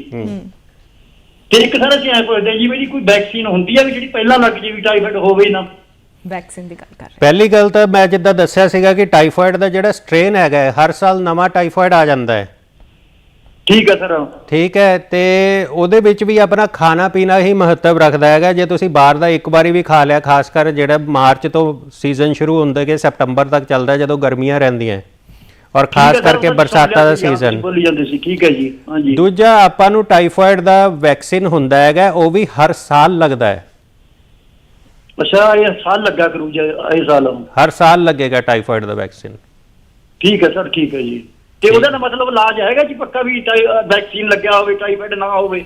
ਤੇ ਇੱਕ ਸਰ ਅਸੀਂ ਇਹ ਪੁੱਛਦੇ ਜੀ ਵੀ ਕੋਈ ਵੈਕਸੀਨ ਹੁੰਦੀ ਹੈ ਵੀ ਜਿਹੜੀ ਪਹਿਲਾਂ ਲੱਗ ਜੇ ਵੀ ਟਾਈਫਾਇਡ ਹੋਵੇ ਨਾ। ਵੈਕਸੀਨ ਦੀ ਗੱਲ ਕਰ ਰਹੇ। ਪਹਿਲੀ ਗੱਲ ਤਾਂ ਮੈਂ ਜਿੱਦਾਂ ਦੱਸਿਆ ਸੀਗਾ ਕਿ ਟਾਈਫਾਇਡ ਦਾ ਜਿਹੜਾ ਸਟ੍ਰੇਨ ਹੈਗਾ ਹਰ ਸਾਲ ਨਵਾਂ ਟਾਈਫਾਇਡ ਆ ਜਾਂਦਾ ਹੈ। ਠੀਕ ਹੈ ਸਰ। ਠੀਕ ਹੈ ਤੇ ਉਹਦੇ ਵਿੱਚ ਵੀ ਆਪਣਾ ਖਾਣਾ ਪੀਣਾ ਹੀ ਮਹੱਤਵ ਰੱਖਦਾ ਹੈਗਾ। ਜੇ ਤੁਸੀਂ ਬਾਹਰ ਦਾ ਇੱਕ ਵਾਰੀ ਵੀ ਖਾ ਲਿਆ ਖਾਸ ਕਰ ਜਿਹੜਾ ਮਾਰਚ ਤੋਂ ਸੀਜ਼ਨ ਸ਼ੁਰੂ ਹੁੰਦਾ ਕਿ ਸਤੰਬਰ ਤੱਕ ਚੱਲਦਾ ਜਦੋਂ ਗਰਮੀਆਂ ਰਹਿੰਦੀਆਂ ਹੈ। ਔਰ ਖਾਸ ਕਰਕੇ ਬਰਸਾਤਾਂ ਦਾ ਸੀਜ਼ਨ ਬੋਲੀ ਜਾਂਦੇ ਸੀ ਠੀਕ ਹੈ ਜੀ ਹਾਂਜੀ। ਦੂਜਾ ਆਪਾਂ ਨੂੰ ਟਾਈਫਾਇਡ ਦਾ ਵੈਕਸੀਨ ਹੁੰਦਾ ਹੈਗਾ ਉਹ ਵੀ ਹਰ ਸਾਲ ਲੱਗਦਾ ਹੈ। ਅੱਛਾ ਇਹ ਸਾਲ ਲੱਗਾ ਕਰੂ ਜੀ ਇਹ ਸਾਲ ਹਰ ਸਾਲ ਲੱਗੇਗਾ ਟਾਈਫਾਇਡ ਦਾ ਵੈਕਸੀਨ ਠੀਕ ਹੈ ਸਰ ਠੀਕ ਹੈ ਜੀ। ਤੇ ਉਹਦਾ ਮਤਲਬ ਇਲਾਜ ਹੈਗਾ ਜੀ ਪੱਕਾ ਵੀ ਵੈਕਸੀਨ ਲੱਗਿਆ ਹੋਵੇ ਟਾਈਫਾਇਡ ਨਾ ਹੋਵੇ।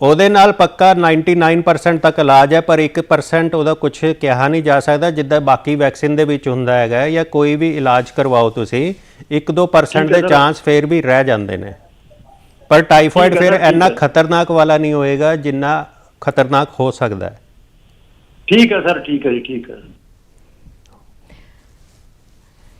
ਉਹਦੇ ਨਾਲ ਪੱਕਾ 99% ਤੱਕ ਇਲਾਜ ਹੈ ਪਰ 1% ਉਹਦਾ ਕੁਝ ਕਿਹਾ ਨਹੀਂ ਜਾ ਸਕਦਾ ਜਿੱਦਾਂ ਬਾਕੀ ਵੈਕਸੀਨ ਦੇ ਵਿੱਚ ਹੁੰਦਾ ਹੈਗਾ ਜਾਂ ਕੋਈ ਵੀ ਇਲਾਜ ਕਰਵਾਓ ਤੁਸੀਂ 1-2% ਦੇ। ਚਾਂਸ ਫੇਰ ਵੀ ਰਹਿ ਜਾਂਦੇ ਨੇ ਪਰ ਟਾਈਫਾਇਡ ਫਿਰ ਇੰਨਾ। ਖਤਰਨਾਕ ਵਾਲਾ ਨਹੀਂ ਹੋਏਗਾ ਜਿੰਨਾ ਖਤਰਨਾਕ ਹੋ ਸਕਦਾ ਹੈ ਠੀਕ ਹੈ ਸਰ ਠੀਕ ਹੈ ਜੀ ਠੀਕ ਹੈ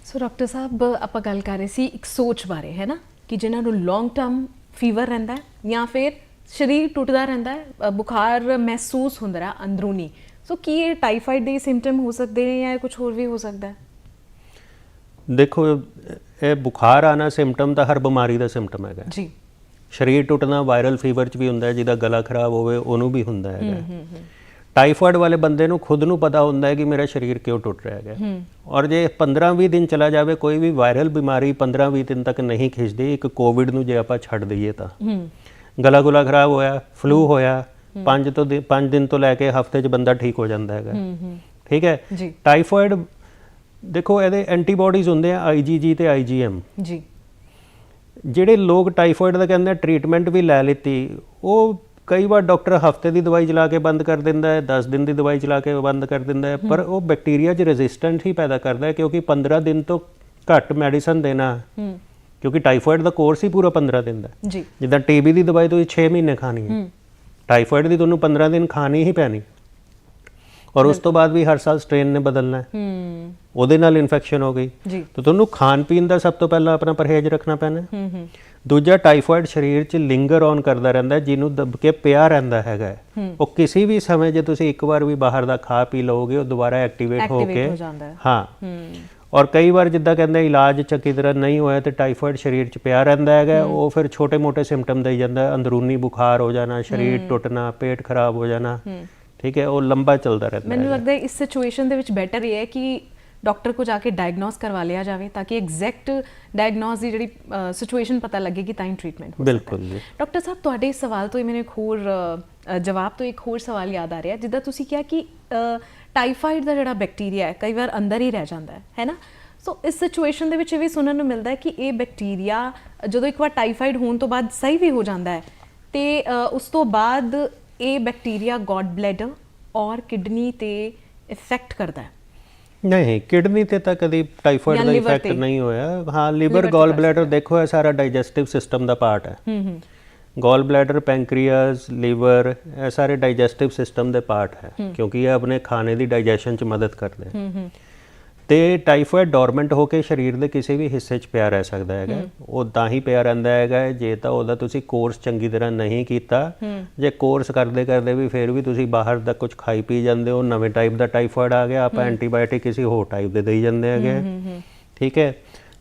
ਸੋ ਡਾਕਟਰ ਸਾਹਿਬ ਆਪਾਂ ਗੱਲ ਕਰ ਰਹੇ ਸੀ ਇੱਕ ਸੋਚ ਬਾਰੇ ਹੈ ਨਾ ਕਿ ਜਿਨ੍ਹਾਂ ਨੂੰ ਲੌਂਗ ਟਰਮ ਫੀਵਰ ਰਹਿੰਦਾ ਹੈ ਜਾਂ ਫਿਰ ਸਰੀਰ ਟੁੱਟਦਾ ਰਹਿੰਦਾ ਹੈ ਬੁਖਾਰ ਮਹਿਸੂਸ ਹੁੰਦਾ ਹੈ ਅੰਦਰੂਨੀ। ਸੋ ਕੀ ਇਹ ਟਾਈਫਾਈਡ ਦੇ ਸਿੰਪਟਮ ਹੋ ਸਕਦੇ ਨੇ ਜਾਂ ਕੁਝ ਹੋਰ ਵੀ ਹੋ ਸਕਦਾ ਹੈ? ਦੇਖੋ ਇਹ ਬੁਖਾਰ ਆਣਾ ਸਿੰਪਟਮ ਤਾਂ ਹਰ ਬਿਮਾਰੀ ਦਾ ਸਿੰਪਟਮ ਹੈਗਾ। ਜੀ। ਸਰੀਰ ਟੁੱਟਣਾ ਵਾਇਰਲ ਫੀਵਰ ਚ ਵੀ ਹੁੰਦਾ ਹੈ ਜਿਹਦਾ ਗਲਾ ਖਰਾਬ ਹੋਵੇ ਉਹਨੂੰ ਵੀ ਹੁੰਦਾ ਹੈਗਾ। ਟਾਈਫਾਇਡ ਵਾਲੇ ਬੰਦੇ ਨੂੰ ਖੁਦ ਨੂੰ ਪਤਾ ਹੁੰਦਾ ਹੈ ਕਿ ਮੇਰਾ ਸਰੀਰ ਕਿਉਂ ਟੁੱਟ ਰਿਹਾ ਹੈਗਾ। ਔਰ ਜੇ 15-20 ਦਿਨ ਚਲਾ ਜਾਵੇ ਕੋਈ ਵੀ ਵਾਇਰਲ ਬਿਮਾਰੀ 15-20 ਦਿਨ ਤੱਕ ਨਹੀਂ ਖਿੱਚਦੀ ਇੱਕ ਕੋਵਿਡ ਨੂੰ ਜੇ ਆਪਾਂ ਛੱਡ ਦਈਏ ਤਾਂ। ਗਲਾ ਗੁਲਾ ਖਰਾਬ ਹੋਇਆ ਫਲੂ ਹੋਇਆ 5 ਤੋਂ 5 ਦਿਨ ਤੋਂ ਲੈ ਕੇ ਹਫ਼ਤੇ 'ਚ ਬੰਦਾ ਠੀਕ ਹੋ ਜਾਂਦਾ ਹੈਗਾ। ਠੀਕ ਹੈ? ਟਾਈਫਾਇਡ ਦੇਖੋ ਇਹਦੇ ਐਂਟੀਬਾਡੀਜ਼ ਹੁੰਦੇ ਆ ਆਈਜੀਜੀ ਤੇ ਆਈਜੀਐਮ ਜੀ। ਜਿਹੜੇ ਲੋਕ ਟਾਈਫਾਇਡ ਦਾ ਕਹਿੰਦੇ ਟ੍ਰੀਟਮੈਂਟ ਵੀ ਲੈ ਲਿੱਤੀ ਉਹ ਕਈ ਵਾਰ ਡਾਕਟਰ ਹਫ਼ਤੇ ਦੀ ਦਵਾਈ ਚਲਾ ਕੇ ਬੰਦ ਕਰ ਦਿੰਦਾ ਹੈ 10 ਦਿਨ ਦੀ ਦਵਾਈ ਚਲਾ ਕੇ ਬੰਦ ਕਰ ਦਿੰਦਾ ਹੈ ਪਰ ਉਹ ਬੈਕਟੀਰੀਆ 'ਚ ਰੈਜ਼ਿਸਟੈਂਟ ਹੀ ਪੈਦਾ ਕਰਦਾ ਹੈ ਕਿਉਂਕਿ 15 ਦਿਨ ਤੋਂ ਘੱਟ ਮੈਡੀਸਨ ਦੇਣਾ ਹੂੰ। ਕਿਉਂਕਿ ਟਾਈਫਾਇਡ ਦਾ ਕੋਰਸ ਹੀ ਪੂਰਾ 15 ਦਿਨ ਦਾ। ਜੀ। ਜਿੱਦਾਂ ਟੀਬੀ ਦੀ ਦਵਾਈ ਤੁਸੀਂ 6 ਮਹੀਨੇ ਖਾਣੀ ਹੈ। ਟਾਈਫਾਇਡ ਦੀ ਤੁਹਾਨੂੰ 15 ਦਿਨ ਖਾਣੀ ਹੀ ਪੈਣੀ। ਔਰ ਉਸ ਤੋਂ ਬਾਅਦ ਵੀ ਹਰ ਸਾਲ ਸਟ੍ਰੇਨ ਨੇ ਬਦਲਣਾ ਹੈ। ਹੂੰ। ਉਹਦੇ ਨਾਲ ਇਨਫੈਕਸ਼ਨ ਹੋ ਗਈ। ਜੀ। ਤਾਂ ਤੁਹਾਨੂੰ ਖਾਣ ਪੀਣ ਦਾ ਸਭ ਤੋਂ ਪਹਿਲਾਂ ਆਪਣਾ ਪਰਹੇਜ਼ ਰੱਖਣਾ ਪੈਣਾ ਹੈ। ਹੂੰ ਦੂਜਾ ਟਾਈਫਾਇਡ ਸਰੀਰ 'ਚ ਲਿੰਗਰ ਔਨ ਕਰਦਾ ਰਹਿੰਦਾ ਜਿਹਨੂੰ ਦਬ ਕੇ ਪਿਆ ਰਹਿੰਦਾ ਹੈਗਾ। ਉਹ ਕਿਸੇ ਵੀ ਸਮੇਂ ਜੇ ਤੁਸੀਂ ਇੱਕ ਵਾਰ ਵੀ ਬਾਹਰ ਦਾ ਖਾ ਪੀ ਲਓਗੇ ਉਹ ਦੁਬਾਰਾ ਐਕਟੀਵੇਟ ਹੋ ਕੇ ਹੂੰ। ਔਰ ਕਈ ਵਾਰ ਜਿੱਦਾਂ ਕਹਿੰਦੇ ਇਲਾਜ ਚੰਗੀ ਤਰ੍ਹਾਂ ਨਹੀਂ ਹੋਇਆ ਤੇ ਟਾਈਫਾਇਡ ਸਰੀਰ 'ਚ ਪਿਆ ਰਹਿੰਦਾ ਹੈਗਾ ਉਹ ਫਿਰ ਛੋਟੇ-ਮੋਟੇ ਸਿੰਪਟਮ ਦੇਈ ਜਾਂਦਾ ਅੰਦਰੂਨੀ ਬੁਖਾਰ ਹੋ ਜਾਣਾ ਸਰੀਰ ਟੁੱਟਣਾ ਪੇਟ ਖਰਾਬ ਹੋ ਜਾਣਾ ਠੀਕ ਹੈ ਉਹ ਲੰਬਾ ਚੱਲਦਾ ਰਹਿੰਦਾ ਮੈਨੂੰ ਲੱਗਦਾ ਹੈ ਇਸ ਸਿਚੁਏਸ਼ਨ ਦੇ ਵਿੱਚ ਬੈਟਰ ਇਹ ਹੈ ਕਿ ਡਾਕਟਰ ਕੋ ਜਾ ਕੇ ਡਾਇਗਨੋਸ ਕਰਵਾ ਲਿਆ ਜਾਵੇ ਤਾਂ ਕਿ ਐਗਜ਼ੈਕਟ ਡਾਇਗਨੋਸ ਦੀ ਜਿਹੜੀ ਸਿਚੁਏਸ਼ਨ ਪਤਾ ਲੱਗੇਗੀ ਤਾਂ ਹੀ ਟ੍ਰੀਟਮੈਂਟ ਹੋ ਬਿਲਕੁਲ ਜੀ। ਡਾਕਟਰ ਸਾਹਿਬ ਤੁਹਾਡੇ ਸਵਾਲ ਤੋਂ ਹੀ ਮੈਨੂੰ ਇੱਕ ਹੋਰ ਜਵਾਬ ਤੋਂ ਇੱਕ ਹੋਰ ਸਵਾਲ ਯਾਦ ਆ ਰਿਹਾ ਜਿੱਦਾਂ ਤੁਸੀਂ ਕਿਹਾ ਕਿ ਟਾਈਫਾਈਡ ਦਾ ਜਿਹੜਾ ਬੈਕਟੀਰੀਆ ਹੈ ਕਈ ਵਾਰ ਅੰਦਰ ਹੀ ਰਹਿ ਜਾਂਦਾ ਹੈ ਹੈ ਨਾ? ਸੋ ਇਸ ਸਿਚੁਏਸ਼ਨ ਦੇ ਵਿੱਚ ਇਹ ਵੀ ਸੁਣਨ ਨੂੰ ਮਿਲਦਾ ਹੈ ਕਿ ਇਹ ਬੈਕਟੀਰੀਆ ਜਦੋਂ ਇੱਕ ਵਾਰ ਟਾਈਫਾਈਡ ਹੋਣ ਤੋਂ ਬਾਅਦ ਸਹੀ ਵੀ ਹੋ ਜਾਂਦਾ ਹੈ ਤੇ ਉਸ ਤੋਂ ਬਾਅਦ ਇਹ ਬੈਕਟੀਰੀਆ ਗॉड ਬਲੈਡਰ ਔਰ ਕਿਡਨੀ ਤੇ ਇਫੈਕਟ ਕਰਦਾ ਹੈ। ਨਹੀਂ ਕਿਡਨੀ ਤੇ ਤਾਂ ਕਦੀ ਟਾਈਫਾਇਡ ਦਾ ਇਫੈਕਟ। ਨਹੀਂ ਹੋਇਆ। ਹਾਂ ਲਿਵਰ ਗਾਲ ਬਲੈਡਰ ਦੇਖੋ ਇਹ ਸਾਰਾ ਡਾਈਜੈਸਟਿਵ ਸਿਸਟਮ ਦਾ ਪਾਰਟ ਹੈ। ਹੂੰ ਹੂੰ। ਗਾਲ ਬਲੈਡਰ ਪੈਂਕਰੀਆਸ ਲੀਵਰ ਇਹ ਸਾਰੇ ਡਾਈਜੈਸਟਿਵ ਸਿਸਟਮ ਦੇ ਪਾਰਟ ਹੈ ਕਿਉਂਕਿ ਇਹ ਆਪਣੇ ਖਾਣੇ ਦੀ ਡਾਈਜੈਸ਼ਨ ਚ ਮਦਦ ਕਰਦੇ ਹਨ ਹੂੰ ਹੂੰ। ਤੇ ਟਾਈਫਾਇਡ ਡੋਰਮੈਂਟ ਹੋ ਕੇ ਸਰੀਰ ਦੇ ਕਿਸੇ ਵੀ ਹਿੱਸੇ 'ਚ ਪਿਆ ਰਹਿ ਸਕਦਾ ਹੈਗਾ। ਉਹ ਤਾਂ ਹੀ ਪਿਆ ਰਹਿੰਦਾ ਹੈਗਾ ਜੇ ਤਾਂ ਉਹਦਾ ਤੁਸੀਂ ਕੋਰਸ ਚੰਗੀ ਤਰ੍ਹਾਂ ਨਹੀਂ ਕੀਤਾ। ਜੇ ਕੋਰਸ ਕਰਦੇ ਕਰਦੇ ਵੀ ਫਿਰ ਵੀ ਤੁਸੀਂ ਬਾਹਰ ਦਾ ਕੁਝ ਖਾਈ ਪੀ ਜਾਂਦੇ ਹੋ ਨਵੇਂ ਟਾਈਪ ਦਾ ਟਾਈਫਾਇਡ ਆ ਗਿਆ ਆਪਾਂ ਐਂਟੀਬਾਇਓਟਿਕ ਕਿਸੇ ਹੋਰ ਟਾਈਪ ਦੇ ਦੇਈ ਜਾਂਦੇ ਹੈਗੇ। ਠੀਕ ਹੈ।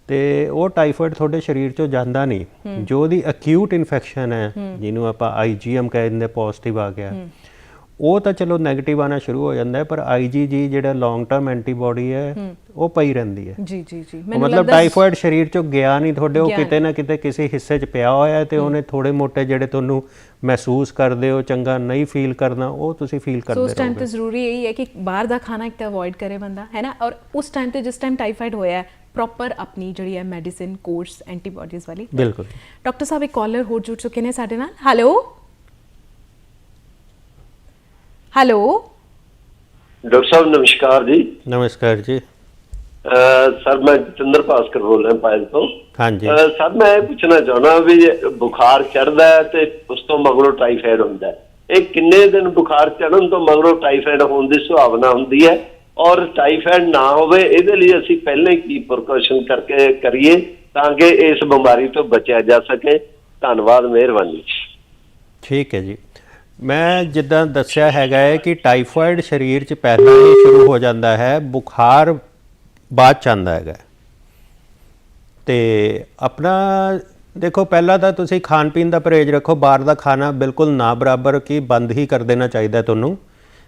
ਤੇ ਉਹ ਟਾਈਫਾਇਡ ਤੁਹਾਡੇ ਸਰੀਰ 'ਚੋਂ ਜਾਂਦਾ ਨਹੀਂ ਜੋ ਉਹਦੀ ਅਕਿਊਟ ਇਨਫੈਕਸ਼ਨ ਹੈ ਜਿਹਨੂੰ ਆਪਾਂ ਆਈਜੀਐਮ ਕਹਿੰਦੇ ਪੋਜ਼ਿਟਿਵ ਆ ਗਿਆ। ਉਹ ਤਾਂ ਚਲੋ 네ਗੇਟਿਵ ਆਣਾ ਸ਼ੁਰੂ ਹੋ ਜਾਂਦਾ ਹੈ ਪਰ IgG ਜਿਹੜਾ ਲੌਂਗ ਟਰਮ ਐਂਟੀਬਾਡੀ ਹੈ ਉਹ ਪਈ ਰਹਿੰਦੀ ਹੈ। ਜੀ ਜੀ ਜੀ। ਉਹ ਮਤਲਬ ਟਾਈਫਾਇਡ ਸਰੀਰ ਚੋਂ ਗਿਆ ਨਹੀਂ ਤੁਹਾਡੇ ਉਹ ਕਿਤੇ ਨਾ ਕਿਤੇ ਕਿਸੇ ਹਿੱਸੇ 'ਚ ਪਿਆ ਹੋਇਆ ਹੈ ਤੇ ਉਹਨੇ ਥੋੜੇ ਮੋਟੇ ਜਿਹੜੇ ਤੁਹਾਨੂੰ ਮਹਿਸੂਸ ਕਰਦੇ ਹੋ ਚੰਗਾ ਨਹੀਂ ਫੀਲ ਕਰਨਾ ਉਹ ਤੁਸੀਂ ਫੀਲ ਸੋ ਉਸ ਕਰਦੇ ਟਾਈਮ ਤੇ ਜ਼ਰੂਰੀ ਇਹੀ ਹੈ ਕਿ ਬਾਹਰ ਦਾ ਖਾਣਾ ਇੱਕ ਤਾਂ ਅਵੋਇਡ ਕਰੇ ਬੰਦਾ ਹੈ ਨਾ? ਔਰ ਉਸ ਟਾਈਮ ਤੇ ਜਿਸ ਟਾਈਮ ਟਾਈਫਾਈਡ ਹੋਇਆ ਹੈ ਪ੍ਰੋਪਰ ਆਪਣੀ ਜਿਹੜੀ ਹੈ ਮੈਡੀਸਿਨ ਕੋਰਸ ਐਂਟੀਬਾਡੀਜ਼ ਵਾਲੀ। ਬਿਲਕੁਲ। ਡਾਕਟਰ ਸਾਹਿਬ ਇੱਕ ਕਾਲਰ ਹੋ ਜੁੜ ਚੁੱਕੇ ਨੇ ਸਾਡੇ ਨਾਲ। ਹੈਲੋ ਹੈਲੋ ਡਾਕਟਰ ਸਾਹਿਬ ਨਮਸਕਾਰ ਜੀ। ਨਮਸਕਾਰ ਜੀ। ਸਰ ਮੈਂ ਜਤਿੰਦਰ ਭਾਸਕਰ ਬੋਲ ਰਿਹਾ ਪਾਇਲ ਤੋਂ। ਹਾਂਜੀ। ਸਰ ਮੈਂ ਇਹ ਪੁੱਛਣਾ ਚਾਹੁੰਦਾ ਵੀ ਬੁਖਾਰ ਚੜਦਾ ਹੈ ਤੇ ਉਸ ਤੋਂ ਮਗਰੋਂ ਟਾਈਫਾਇਡ ਹੁੰਦਾ ਹੈ। ਇਹ ਕਿੰਨੇ ਦਿਨ ਬੁਖਾਰ ਚੜਨ ਤੋਂ ਮਗਰੋਂ ਟਾਈਫਾਇਡ ਹੋਣ ਦੀ ਸੰਭਾਵਨਾ ਹੁੰਦੀ ਹੈ? ਔਰ ਟਾਈਫਾਇਡ ਨਾ ਹੋਵੇ, ਇਹਦੇ ਲਈ ਅਸੀਂ ਪਹਿਲਾਂ ਹੀ ਕੀ ਪ੍ਰੀਕਾਸ਼ਨ ਕਰਕੇ ਕਰੀਏ ਤਾਂ ਕਿ ਇਸ ਬਿਮਾਰੀ ਤੋਂ ਬਚਿਆ ਜਾ ਸਕੇ। ਧੰਨਵਾਦ, ਮਿਹਰਬਾਨੀ ਠੀਕ ਹੈ ਜੀ। ਮੈਂ ਜਿੱਦਾਂ ਦੱਸਿਆ ਹੈਗਾ ਹੈ ਕਿ ਟਾਈਫਾਇਡ ਸਰੀਰ 'ਚ ਪੈਦਾ ਹੀ ਸ਼ੁਰੂ ਹੋ ਜਾਂਦਾ ਹੈ, ਬੁਖਾਰ ਬਾਅਦ ਚ ਆਉਂਦਾ ਹੈਗਾ। ਤੇ ਆਪਣਾ ਦੇਖੋ, ਪਹਿਲਾਂ ਤਾਂ ਤੁਸੀਂ ਖਾਣ ਪੀਣ ਦਾ ਪਰਹੇਜ਼ ਰੱਖੋ, ਬਾਹਰ ਦਾ ਖਾਣਾ ਬਿਲਕੁਲ ਨਾ ਬਰਾਬਰ ਕੀ ਬੰਦ ਹੀ ਕਰ ਦੇਣਾ ਚਾਹੀਦਾ ਤੁਹਾਨੂੰ।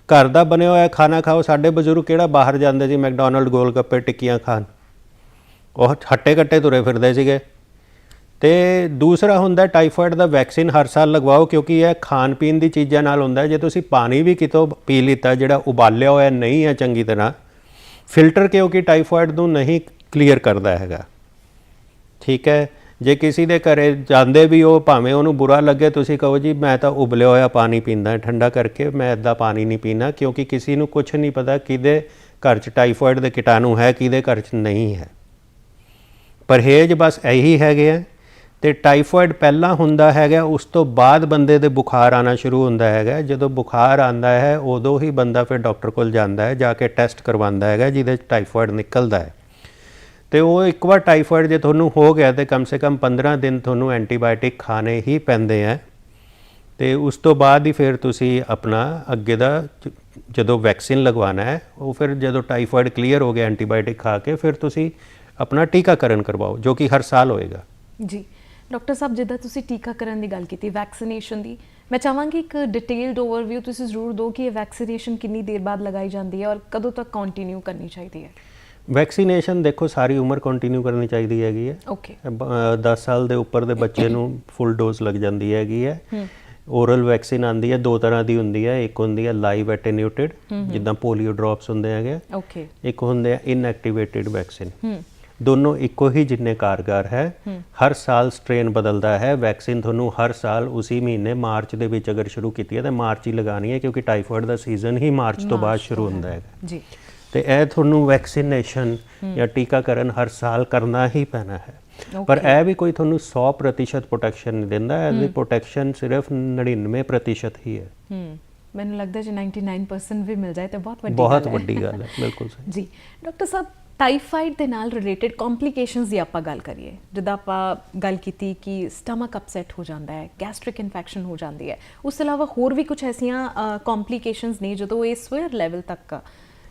ਘਰ ਦਾ ਬਣਿਆ ਹੋਇਆ ਖਾਣਾ ਖਾਓ, ਸਾਡੇ ਬਜ਼ੁਰਗ ਕਿਹੜਾ ਬਾਹਰ ਜਾਂਦੇ ਸੀ ਮੈਕਡੋਨਲਡ ਗੋਲ ਗੱਪੇ ਟਿੱਕੀਆਂ ਖਾਣ? ਉਹ ਹੱਟੇ ਕੱਟੇ ਤੁਰੇ ਫਿਰਦੇ ਸੀਗੇ। ਤੇ ਦੂਸਰਾ ਹੁੰਦਾ ਟਾਈਫਾਇਡ ਦਾ ਵੈਕਸੀਨ ਹਰ ਸਾਲ ਲਗਵਾਓ, ਕਿਉਂਕਿ ਇਹ ਖਾਣ ਪੀਣ ਦੀ ਚੀਜ਼ਾਂ ਨਾਲ ਹੁੰਦਾ ਜੇ ਤੁਸੀਂ ਪਾਣੀ ਵੀ ਕਿਤੋਂ ਪੀ ਲਿੱਤਾ, ਜਿਹੜਾ ਉਬਾਲਿਆ ਹੋਇਆ ਨਹੀਂ ਹੈ ਚੰਗੀ ਤਰ੍ਹਾਂ, ਫਿਲਟਰ ਕਿਉਂਕਿ ਟਾਈਫਾਇਡ ਨੂੰ ਨਹੀਂ ਕਲੀਅਰ ਕਰਦਾ ਹੈਗਾ। ਠੀਕ ਹੈ? ਜੇ ਕਿਸੇ ਦੇ ਘਰੇ ਜਾਂਦੇ ਵੀ ਉਹ ਭਾਵੇਂ ਉਹਨੂੰ ਬੁਰਾ ਲੱਗੇ, ਤੁਸੀਂ ਕਹੋ ਜੀ, ਮੈਂ ਤਾਂ ਉਬਲਿਆ ਹੋਇਆ ਪਾਣੀ ਪੀਂਦਾ ਠੰਡਾ ਕਰਕੇ ਮੈਂ ਇਦਾਂ ਪਾਣੀ ਨਹੀਂ ਪੀਣਾ ਕਿਉਂਕਿ ਕਿਸੇ ਨੂੰ ਕੁਝ ਨਹੀਂ ਪਤਾ ਕਿਹਦੇ ਘਰ 'ਚ ਟਾਈਫਾਇਡ ਦੇ ਕੀਟਾਣੂ ਹੈ, ਕਿਹਦੇ ਘਰ 'ਚ ਨਹੀਂ ਹੈ। ਪਰਹੇਜ਼ ਬਸ ਇਹੀ ਹੈਗੇ ਆ ਤੇ ਟਾਈਫਾਇਡ ਪਹਿਲਾਂ ਹੁੰਦਾ ਹੈਗਾ, ਉਸ ਤੋਂ ਬਾਅਦ ਬੰਦੇ ਦੇ ਬੁਖਾਰ ਆਣਾ ਸ਼ੁਰੂ ਹੁੰਦਾ ਹੈਗਾ। ਜਦੋਂ ਬੁਖਾਰ ਆਂਦਾ ਹੈ, ਉਦੋਂ ਹੀ ਬੰਦਾ ਫਿਰ ਡਾਕਟਰ ਕੋਲ ਜਾਂਦਾ ਹੈ, ਜਾ ਕੇ ਟੈਸਟ ਕਰਵਾਉਂਦਾ ਹੈਗਾ, ਜਿਹਦੇ 'ਚ ਟਾਈਫਾਇਡ ਨਿਕਲਦਾ ਹੈ। ਤੇ ਉਹ ਇੱਕ ਵਾਰ ਟਾਈਫਾਇਡ ਜੇ ਤੁਹਾਨੂੰ ਹੋ ਗਿਆ ਤੇ ਕਮ ਸੇ ਕਮ 15 ਦਿਨ ਤੁਹਾਨੂੰ ਐਂਟੀਬਾਇਓਟਿਕ ਖਾਣੇ ਹੀ ਪੈਂਦੇ ਆ ਤੇ ਉਸ ਤੋਂ ਬਾਅਦ ਹੀ ਫਿਰ ਤੁਸੀਂ ਆਪਣਾ ਅੱਗੇ ਦਾ ਜਦੋਂ ਵੈਕਸੀਨ ਲਗਵਾਉਣਾ ਹੈ ਉਹ ਫਿਰ ਜਦੋਂ ਟਾਈਫਾਇਡ ਕਲੀਅਰ ਹੋ ਗਿਆ, ਐਂਟੀਬਾਇਓਟਿਕ ਖਾ ਕੇ ਫਿਰ ਤੁਸੀਂ ਆਪਣਾ ਟੀਕਾਕਰਨ ਕਰਵਾਓ, ਜੋ ਕਿ ਹਰ ਸਾਲ ਹੋਏਗਾ। ਜੀ। ਡਾਕਟਰ ਸਾਹਿਬ, ਜਿੱਦਾਂ ਤੁਸੀਂ ਟੀਕਾਕਰਨ ਦੀ ਗੱਲ ਕੀਤੀ, ਵੈਕਸੀਨੇਸ਼ਨ ਦੀ, ਮੈਂ ਚਾਹਾਂਗੀ ਇੱਕ ਡਿਟੇਲਡ ਓਵਰਵਿਊ ਤੁਸੀਂ ਜ਼ਰੂਰ ਦਿਓ ਕਿ ਇਹ ਵੈਕਸੀਨੇਸ਼ਨ ਕਿੰਨੀ ਦੇਰ ਬਾਅਦ ਲਗਾਈ ਜਾਂਦੀ ਹੈ ਔਰ ਕਦੋਂ ਤੱਕ ਕੰਟੀਨਿਊ ਕਰਨੀ ਚਾਹੀਦੀ ਹੈ। ਵੈਕਸੀਨੇਸ਼ਨ ਦੇਖੋ ਸਾਰੀ ਉਮਰ ਕੰਟੀਨਿਊ ਕਰਨੀ ਚਾਹੀਦੀ ਹੈਗੀ ਹੈ। ਓਕੇ 10 ਸਾਲ ਦੇ ਉੱਪਰ ਦੇ ਬੱਚੇ ਨੂੰ ਫੁੱਲ ਡੋਜ਼ ਲੱਗ ਜਾਂਦੀ ਹੈਗੀ ਹੈ। ਓਰਲ ਵੈਕਸੀਨ ਆਂਦੀ ਹੈ ਦੋ ਤਰ੍ਹਾਂ ਦੀ ਹੁੰਦੀ ਹੈ। ਇੱਕ ਹੁੰਦੀ ਹੈ ਲਾਈਵ ਐਟੈਨੂਟਡ ਜਿੱਦਾਂ ਪੋਲੀਓ ਡ੍ਰੌਪਸ ਹੁੰਦੇ ਹੈਗੇ ਓਕੇ ਇੱਕ ਹੁੰਦੇ ਆ ਇਨਐਕਟੀਵੇਟਿਡ ਵੈਕਸੀਨ ਹੂੰ। ਦੋਨੋਂ ਇੱਕੋ ਹੀ ਜਿੰਨੇ ਕਾਰਗਰ ਹੈ ਹਰ ਸਾਲ ਸਟ੍ਰੇਨ ਬਦਲਦਾ ਹੈ। ਵੈਕਸੀਨ ਤੁਹਾਨੂੰ ਹਰ ਸਾਲ ਉਸੇ ਮਹੀਨੇ ਮਾਰਚ ਦੇ ਵਿੱਚ ਅਗਰ ਸ਼ੁਰੂ ਕੀਤੀ ਹੈ ਤਾਂ ਮਾਰਚ ਹੀ ਲਗਾਣੀ ਹੈ ਕਿਉਂਕਿ ਟਾਈਫਾਇਡ ਦਾ ਸੀਜ਼ਨ ਹੀ ਮਾਰਚ ਤੋਂ ਬਾਅਦ ਸ਼ੁਰੂ ਹੁੰਦਾ ਹੈਗਾ। ਜੀ। ਤੇ ਇਹ ਤੁਹਾਨੂੰ ਵੈਕਸੀਨੇਸ਼ਨ ਜਾਂ ਟੀਕਾਕਰਨ ਹਰ ਸਾਲ ਕਰਨਾ ਹੀ ਪੈਣਾ ਹੈ। ਪਰ ਇਹ ਵੀ ਕੋਈ ਤੁਹਾਨੂੰ 100% ਪ੍ਰੋਟੈਕਸ਼ਨ ਨਹੀਂ ਦਿੰਦਾ ਇਹਦੀ ਪ੍ਰੋਟੈਕਸ਼ਨ ਸਿਰਫ 99% ਹੀ ਹੈ। ਹੂੰ ਮੈਨੂੰ ਲੱਗਦਾ ਜੇ 99% ਵੀ ਮਿਲ ਜਾਏ ਤਾਂ ਬਹੁਤ ਵੱਡੀ ਬਹੁਤ ਗੱਲ ਹੈ। ਵੱਡੀ ਗੱਲ ਹੈ ਬਿਲਕੁਲ ਸਹੀ। ਜੀ ਡਾਕਟਰ ਸਾਹਿਬ ਟਾਈਫਾਈਡ ਦੇ ਨਾਲ ਰਿਲੇਟਡ ਕੰਪਲਿਕੇਸ਼ਨਸ ਦੀ ਆਪਾਂ ਗੱਲ ਕਰੀਏ। ਜਿੱਦਾਂ ਆਪਾਂ ਗੱਲ ਕੀਤੀ ਕਿ ਸਟਮਕ ਅਪਸੈਟ ਹੋ ਜਾਂਦਾ ਹੈ ਗੈਸਟ੍ਰਿਕ ਇਨਫੈਕਸ਼ਨ ਹੋ ਜਾਂਦੀ ਹੈ ਉਸ ਤੋਂ ਇਲਾਵਾ ਹੋਰ ਵੀ ਕੁਝ ਐਸੀਆਂ ਕੰਪਲਿਕੇਸ਼ਨਸ ਨੇ ਜਦੋਂ ਇਹ ਸਵੇਅਰ ਲੈਵਲ ਤੱਕ